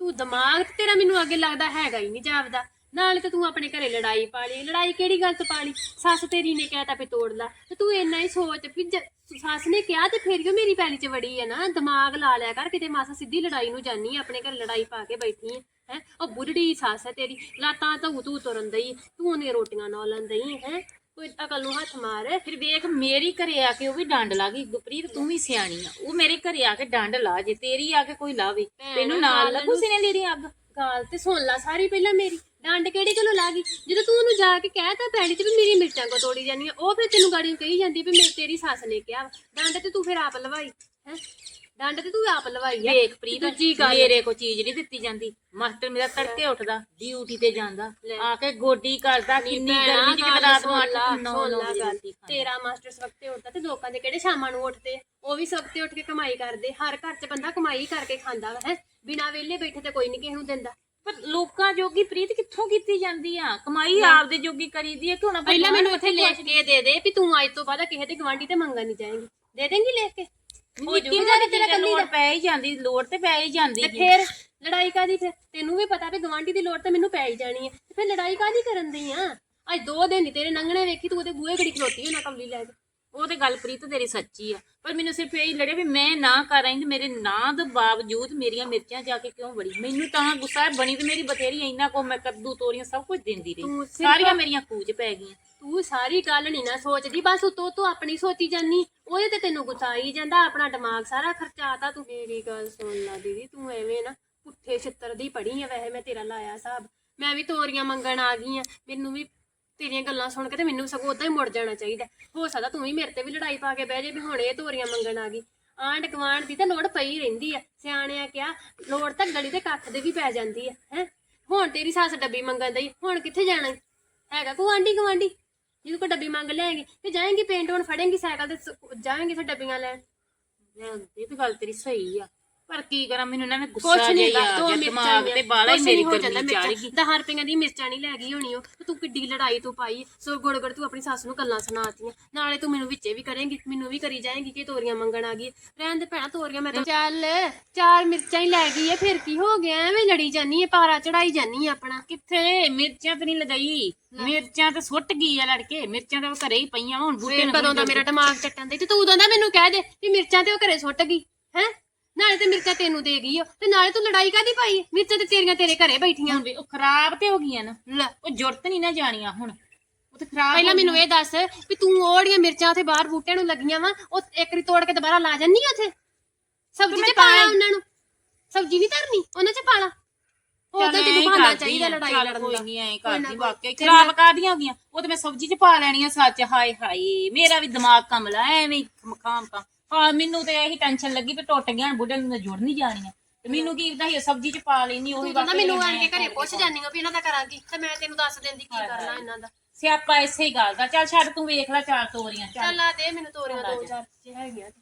[SPEAKER 4] ਤੂੰ ਦਿਮਾਗ ਤੇ ਤੇਰਾ ਮੈਨੂੰ ਅੱਗੇ ਲੱਗਦਾ ਹੈਗਾ ਹੀ ਨਹੀਂ ਜਾਪਦਾ। ਨਾਲ ਤੇ ਤੂੰ ਆਪਣੇ ਘਰੇ ਲੜਾਈ ਪਾ ਲਈ। ਲੜਾਈ ਕਿਹੜੀ ਗੱਲ ਤੋਂ ਪਾ ਲਈ? ਸੱਸ ਤੇਰੀ ਨੇ ਕਹਿਤਾ ਵੀ ਤੋੜ ਲਾ। ਤੇ ਤੂੰ ਇੰਨਾ ਹੀ ਸੋਚ ਵੀ ਜ- ਸੱਸ ਨੇ ਕਿਹਾ ਤੇ ਫਿਰ ਕਿਉਂ ਮੇਰੀ ਪੈਲੀ 'ਚ ਵੜੀ ਹੈ ਨਾ। ਦਿਮਾਗ ਲਾ ਲਿਆ ਕਰ ਕਿਤੇ ਮਾਸਾ ਸਿੱਧੀ ਲੜਾਈ ਨੂੰ ਜਾਨੀ ਆ, ਆਪਣੇ ਘਰ ਲੜਾਈ ਪਾ ਕੇ ਬੈਠੀ ਹੈ ਹੈ? ਉਹ ਬੁੱਢੜੀ ਸੱਸ ਹੈ ਤੇਰੀ। ਲਾਤਾਂ ਤਾਂ ਤੂੰ ਤੁਰਨ ਦਈ ਤੂੰ ਉਹਨੇ ਰੋਟੀਆਂ ਨਾਲ ਲੰਦਈ ਹੈ? ਕੋਈ ਅਕਲ ਨੂੰ ਹੱਥ ਮਾਰ।
[SPEAKER 2] ਫਿਰ ਵੇਖ ਮੇਰੀ ਘਰੇ ਆ ਕੇ ਉਹ ਵੀ ਡੰਡ ਲਾ ਗਈ। ਗੁਪਰੀਤ ਤੂੰ ਵੀ ਸਿਆਣੀ ਆ। ਉਹ ਮੇਰੇ ਘਰੇ ਆ ਕੇ ਡੰਡ ਲਾ ਜੇ ਤੇਰੀ ਆ ਕੇ ਕੋਈ ਲਾਵੇ। ਤੈਨੂੰ ਨਾਲ ਲੱਗੂ ਸਿਨੇ ਲੀਰੀ ਅੱਗ?
[SPEAKER 4] ਗਾਲ ਤੇ ਸੁਣ ਲਾ ਸਾਰੀ ਪਹਿਲਾਂ ਮੇਰੀ। ਡੰਡ ਕਿਹੜੀ ਗੱਲੋਂ ਲਾ ਗਈ? ਜਦੋਂ ਤੂੰ ਉਹਨੂੰ ਜਾ ਕੇ ਕਹਿਤਾ ਪੈੜੀ ਤੇ ਵੀ ਮੇਰੀ ਮਿਰਚਾਂ ਕੋ ਤੋੜੀ ਜਾਂਦੀਆਂ ਉਹ ਫਿਰ ਤੈਨੂੰ ਗਾੜੀ ਨੂੰ ਕਹੀ ਜਾਂਦੀ ਵੀ ਮੇਰੀ ਤੇਰੀ ਸੱਸ ਨੇ ਕਿਹਾ। ਡੰਡ ਤੇ ਤੂੰ ਫਿਰ ਆਪ ਲਵਾਈ ਹੈ? ਡੰਡ ਤੇ ਤੂੰ ਆਪ ਲਵਾਈ ਆ।
[SPEAKER 2] ਵੇਖ ਪ੍ਰੀਤ
[SPEAKER 4] ਦੂਜੀ ਗੱਲ
[SPEAKER 2] ਮੇਰੇ ਕੋ ਚੀਜ਼ ਨਹੀਂ ਦਿੱਤੀ ਜਾਂਦੀ। ਮਾਸਟਰ ਮੇਰਾ ਤੜਕੇ ਉੱਠਦਾ ਡਿਊਟੀ ਤੇ ਜਾਂਦਾ। ਆ ਕੇ ਗੋਡੀ ਕਰਦਾ ਕਿੰਨੀ ਗਰਮੀ ਚ ਕਿਤੇ ਰਾਤ ਨੂੰ ਅੱਠ ਨੌ
[SPEAKER 4] ਸੁਣ
[SPEAKER 2] ਨੌ
[SPEAKER 4] ਲਾ
[SPEAKER 2] ਵਜੇ
[SPEAKER 4] ਗੱਲ।
[SPEAKER 2] ਰੋਟੀ ਖਾਂਦਾ।
[SPEAKER 4] ਤੇਰਾ ਮਾਸਟਰ ਸਵਖਤੇ ਉੱਠਦਾ ਤੇ ਲੋਕਾਂ ਦੇ ਕਿਹੜੇ ਸ਼ਾਮਾਂ ਨੂੰ ਉੱਠਦੇ? ਉਹ ਵੀ ਸਵਖਤੇ ਉੱਠ ਕੇ ਕਮਾਈ ਕਰਦੇ। ਹਰ ਘਰ 'ਚ ਬੰਦਾ ਕਮਾਈ ਕਰਕੇ ਖਾਂਦਾ ਵਾ ਹੈ? ਬਿਨਾਂ ਵਿਹਲੇ ਬੈਠੇ ਤੇ ਕੋਈ ਨਹੀਂ ਕਿਸੇ ਨੂੰ ਦਿੰਦਾ।
[SPEAKER 2] ਪਰ ਲੋਕਾਂ ਜੋਗੀ ਪ੍ਰੀਤ ਕਿੱਥੋਂ ਕੀਤੀ ਜਾਂਦੀ ਆ? ਕਮਾਈ ਆਪਦੇ ਜੋਗੀ ਕਰੀਦੀ ਆ ਕਿ ਹੁਣ
[SPEAKER 4] ਪਹਿਲਾਂ ਮੈਨੂੰ ਉੱਥੇ ਲਿਖ ਕੇ ਦੇ ਦੇ ਵੀ ਤੂੰ ਅੱਜ ਤੋਂ ਬਾਅਦ ਕਿਸੇ ਦੇ ਗਵਾਂਢੀ ਤੇ ਮੰਗਣ ਨਹੀਂ ਜਾਏਂਗੀ। ਦੇ ਦੇਂਗੀ ਲਿਖ ਕੇ? ਹੋ ਤੇਰਾ
[SPEAKER 2] ਲੋੜ ਪੈ ਹੀ ਜਾਂਦੀ ਲੋੜ ਤੇ ਪੈ ਹੀ ਜਾਂਦੀ
[SPEAKER 4] ਤੇ। ਫਿਰ ਲੜਾਈ ਕਾਦੀ ਫਿਰ? ਤੈਨੂੰ ਵੀ ਪਤਾ ਵੀ ਗਵਾਂਢੀ ਦੀ ਲੋੜ ਤਾਂ ਮੈਨੂੰ ਪੈ ਹੀ ਜਾਣੀ ਹੈ। ਫਿਰ ਲੜਾਈ ਕਾਦੀ ਕਰਨ ਦੀ ਆ? ਅੱਜ ਦੋ ਦਿਨ ਤੇਰੇ ਲੰਘਣੇ ਵੇਖੀ ਤੂੰ ਉਹਦੇ ਬੂਹੇ ਘੜੀ ਖਲੋਤੀ ਹੋਣਾ ਕਮਲੀ ਲੈ ਕੇ।
[SPEAKER 2] ਉਹ ਤੇ ਗੱਲ ਪ੍ਰੀਤ ਤੇਰੀ ਸੱਚੀ ਆ। ਪਰ ਮੈਨੂੰ ਸਿਰਫ ਇਹ ਲੜੇ ਵੀ ਮੈਂ ਨਾ ਕਰ ਰਹੀ ਤੇ ਮੇਰੇ ਨਾਂ ਦੇ ਬਾਵਜੂਦ ਮੇਰੀਆਂ ਮਿਰਚਾਂ ਜਾ ਕੇ ਕਿਉਂ ਬੜੀ ਮੈਨੂੰ ਤਾਂ ਗੁੱਸਾ ਹੈ, ਬਣੀ ਤੇ ਮੇਰੀ ਬਥੇਰੀ ਇੰਨਾ ਕੋ ਮੈਂ ਕੱਦੂ ਤੋਰੀਆਂ ਸਭ ਕੁਝ ਦਿੰਦੀ ਰਹੀ। ਸਾਰੀਆਂ ਮੇਰੀਆਂ ਕੂਜ ਪੈ ਗਈਆਂ।
[SPEAKER 4] ਤੂੰ ਸਾਰੀ ਗੱਲ ਨਹੀਂ ਨਾ ਸੋਚਦੀ ਬਸ ਉਤੋਂ ਤੂੰ ਆਪਣੀ ਸੋਚੀ ਜਾਨੀ ਉਹਦੇ ਤੇ ਤੈਨੂੰ ਗੁੱਸਾ ਆਈ ਜਾਂਦਾ ਆਪਣਾ ਦਿਮਾਗ ਸਾਰਾ ਖਰਚਾਤਾ ਤੂੰ। ਮੇਰੀ ਗੱਲ ਸੁਣ ਲੈ ਦੀਦੀ ਤੂੰ ਐਵੇਂ ਨਾ ਪੁੱਠੇ ਛਿੱਤਰ ਦੀ ਪੜੀ ਆ। ਵੈਸੇ ਮੈਂ ਤੇਰਾ ਲਾਇਆ ਹਿਸਾਬ। ਮੈਂ ਵੀ ਤੋਰੀਆਂ ਮੰਗਣ ਆ ਗਈ ਆ। ਮੈਨੂੰ ਵੀ ਤੇਰੀਆਂ ਗੱਲਾਂ ਸੁਣ ਕੇ ਤੇ ਮੈਨੂੰ ਸਗੋਂ ਉਦਾਂ ਹੀ ਮੁੜ ਜਾਣਾ ਚਾਹੀਦਾ ਹੋ। ਸਕਦਾ ਤੂੰ ਵੀ ਮੇਰੇ ਤੇ ਵੀ ਲੜਾਈ ਪਾ ਕੇ ਬਹਿ ਜੇ ਵੀ ਹੁਣ ਇਹ ਤੋਰੀਆਂ ਮੰਗਣ ਆ ਗਈ। ਆਂਢ ਗੁਆਂਢ ਦੀ ਤਾਂ ਲੋੜ ਪਈ ਰਹਿੰਦੀ ਆ। ਸਿਆਣਿਆਂ ਕਿਹਾ ਲੋੜ ਤਾਂ ਗਲੀ ਦੇ ਕੱਖ ਦੇ ਵੀ ਪੈ ਜਾਂਦੀ ਆ, ਹੈ? ਹੁਣ ਤੇਰੀ ਸੱਸ ਡੱਬੀ ਮੰਗਣ ਦਈ, ਹੁਣ ਕਿੱਥੇ ਜਾਣਾ ਈ? ਹੈਗਾ ਕੋ ਆਂਢੀ ਗੁਆਂਢੀ? ਜਦੋਂ ਕੋ ਡੱਬੀ ਮੰਗ ਲੈਂਗੀ ਤੇ ਜਾਏਗੀ, ਪੇਂਟ ਹੁਣ ਫੜੇਗੀ, ਸਾਈਕਲ ਤੇ ਸ- ਜਾਏਂਗੀ ਫਿਰ ਡੱਬੀਆਂ ਲੈਣ।
[SPEAKER 2] ਇਹ ਤਾਂ ਗੱਲ ਤੇਰੀ ਸਹੀ ਆ। ਪਰ ਕੀ ਕਰਾਂ ਮੈਨੂੰ ਨਾ ਮੈਂ
[SPEAKER 4] ਕੁਛ
[SPEAKER 2] ਗੁੱਸਾ
[SPEAKER 4] ਨਹੀਂ
[SPEAKER 2] ਜਿਹਾ ਆ
[SPEAKER 4] ਦੋ
[SPEAKER 2] ਗਿਆ
[SPEAKER 4] ਮਿਰਚਾਂ
[SPEAKER 2] ਦਿਮਾਗ ਤੇ ਬਾਲਾ ਹੀ ਮੇਰੀ ਗਰਮੀ ਚੜ ਗਈ।
[SPEAKER 4] 10 ਰੁਪਈਆਂ ਦੀ ਮਿਰਚਾਂ ਨਹੀਂ ਲੈ ਗਈ ਹੋਣੀ ਉਹ ਤੇ ਤੂੰ ਕਿੱਡੀ ਲੜਾਈ ਤੂੰ ਪਾਈ ਸੋ ਗੁੜ ਗੁੜ ਤੂੰ ਆਪਣੀ ਸੱਸ ਨੂੰ ਗੱਲਾਂ ਸੁਣਾਤੀਆਂ ਨਾਲੇ ਤੂੰ ਮੈਨੂੰ ਵਿੱਚੇ ਵੀ ਕਰੇਂਗੀ ਮੈਨੂੰ ਵੀ ਕਰੀ ਜਾਏਂਗੀ ਕਿ ਤੋਰੀਆਂ ਮੰਗਣ ਆ ਗਈ ਰਹਿਣ ਦੇ ਭੈਣਾ ਤੋਰੀਆਂ ਮੈਂ ਤਾਂ ਚੱਲ ਚਾਰ ਮਿਰਚਾਂ ਹੀ ਲੈ ਗਈ ਐ ਫਿਰ ਕੀ ਹੋ ਗਿਆ? ਐਵੇਂ ਲੜੀ ਜਾਨੀ ਐ ਪਾਰਾ ਚੜਾਈ ਜਾਨੀ ਐ ਆਪਣਾ।
[SPEAKER 2] ਕਿੱਥੇ? ਮਿਰਚਾਂ ਤੇ ਨਹੀਂ ਲਗਾਈ ਮਿਰਚਾਂ ਤੇ ਸੁੱਟ ਗਈ ਆ ਲੜਕੇ। ਮਿਰਚਾਂ ਤਾਂ ਘਰੇ ਹੀ ਪਈਆਂ ਹੁਣ ਬੂਟੇ ਨੂੰ
[SPEAKER 4] ਕਦੋਂ ਦਾ ਮੇਰਾ ਦਿਮਾਗ ਚੱਟਣ ਦੇ? ਤੇ ਤੂੰ ਉਦੋਂ ਦਾ ਮੈਨੂੰ ਕਹਿ ਦੇ ਵੀ ਮਿਰਚਾਂ ਤੇ ਉਹ ਘਰੇ ਸੁੱਟ ਗਈ ਹੈ? ਨਾਲੇ ਤੇ ਮਿਰਚਾਂ ਤੈਨੂੰ ਦੇ ਗਈ ਓ ਤੇ ਨਾਲੇ ਤੂੰ ਲੜਾਈ ਕਾਦੀ ਪਾਈ? ਮਿਰਚਾਂ ਤੇ ਤੇਰੀਆਂ ਤੇਰੇ ਘਰੇ ਬੈਠੀਆਂ।
[SPEAKER 2] ਹੁਣ ਵੀ ਉਹ ਖਰਾਬ ਤੇ ਹੋ ਗਈਆਂ ਨਾ।
[SPEAKER 4] ਲੈ।
[SPEAKER 2] ਉਹ ਜੁਰਤ ਨਹੀਂ ਨਾ ਜਾਣੀਆਂ ਹੁਣ। ਉਹ ਤੇ ਖਰਾਬ
[SPEAKER 4] ਪਹਿਲਾਂ ਮੈਨੂੰ ਇਹ ਦੱਸ ਵੀ ਤੂੰ ਉਹੜੀਆਂ ਮਿਰਚਾਂ ਉੱਥੇ ਬਾਹਰ ਬੂਟਿਆਂ ਨੂੰ ਲੱਗੀਆਂ ਵਾ ਉਹ ਇੱਕ ਰੀ ਤੋੜ ਕੇ ਦੁਬਾਰਾ ਲਾ ਜੰਨੀ ਉੱਥੇ? ਸਬਜ਼ੀ ਚ ਪਾਲਾ ਉਹਨਾਂ ਨੂੰ? ਸਬਜ਼ੀ ਨਹੀਂ ਧਰਨੀ ਉਹਨਾਂ ਚ ਪਾਲਾ। ਉਹ ਤਾਂ ਤੈਨੂੰ ਬਹਾਨਾ ਚਾਹੀਦਾ ਲੜਾਈ ਲੜਨ
[SPEAKER 2] ਕੋਈ
[SPEAKER 4] ਦਾ
[SPEAKER 2] ਨਹੀਂ ਐ ਕਰਦੀ ਵਾਕਿਆ ਖਰਾਬ ਕਾਦੀਆਂ ਹੋ ਗਈਆਂ? ਉਹ ਤੇ ਮੈਂ ਸਬਜ਼ੀ ਚ ਪਾ ਲੈਣੀਆਂ ਸੱਚ। ਹਾਏ ਹਾਏ ਮੇਰਾ ਵੀ ਦਿਮਾਗ ਕਮਲਾ ਐਵੇਂ ਹੀ ਮਕਾਮ ਕਾ ਹਾਂ ਮੈਨੂੰ ਤੇ ਇਹੀ ਟੈਨਸ਼ਨ ਲੱਗੀ ਵੀ ਟੁੱਟ ਗਿਆ ਬੁੱਢੇ ਨੂੰ ਜੁੜ ਨਹੀਂ ਜਾਣੀਆਂ ਤੇ ਮੈਨੂੰ ਕੀ ਪਤਾ ਸੀ ਸਬਜ਼ੀ ਚ ਪਾ ਲੈਣੀ ਉਹੀ
[SPEAKER 4] ਤੂੰ ਮੈਨੂੰ ਆਣ ਕੇ ਘਰੇ ਪੁੱਛ ਜਾਨੀ ਆ ਵੀ ਇਹਨਾਂ ਦਾ ਕਰਾਂਗੀ ਤੇ ਮੈਂ ਤੈਨੂੰ ਦੱਸ ਦਿੰਦੀ ਕੀ ਕਰਨਾ ਇਹਨਾਂ ਦਾ।
[SPEAKER 2] ਸਿਆਪਾ ਇਸੇ ਹੀ ਗੱਲ ਦਾ ਚੱਲ ਛੱਡ ਤੂੰ ਵੇਖ ਲੈ ਚਾਰ ਤੋਰੀਆਂ ਚੱਲ।
[SPEAKER 4] ਚੱਲ ਆ ਦੇ ਮੈਨੂੰ ਤੋਰੀਆਂ ਦੋ ਚਾਰ। ਜੇ ਹੈਗੀਆਂ ਤੇ।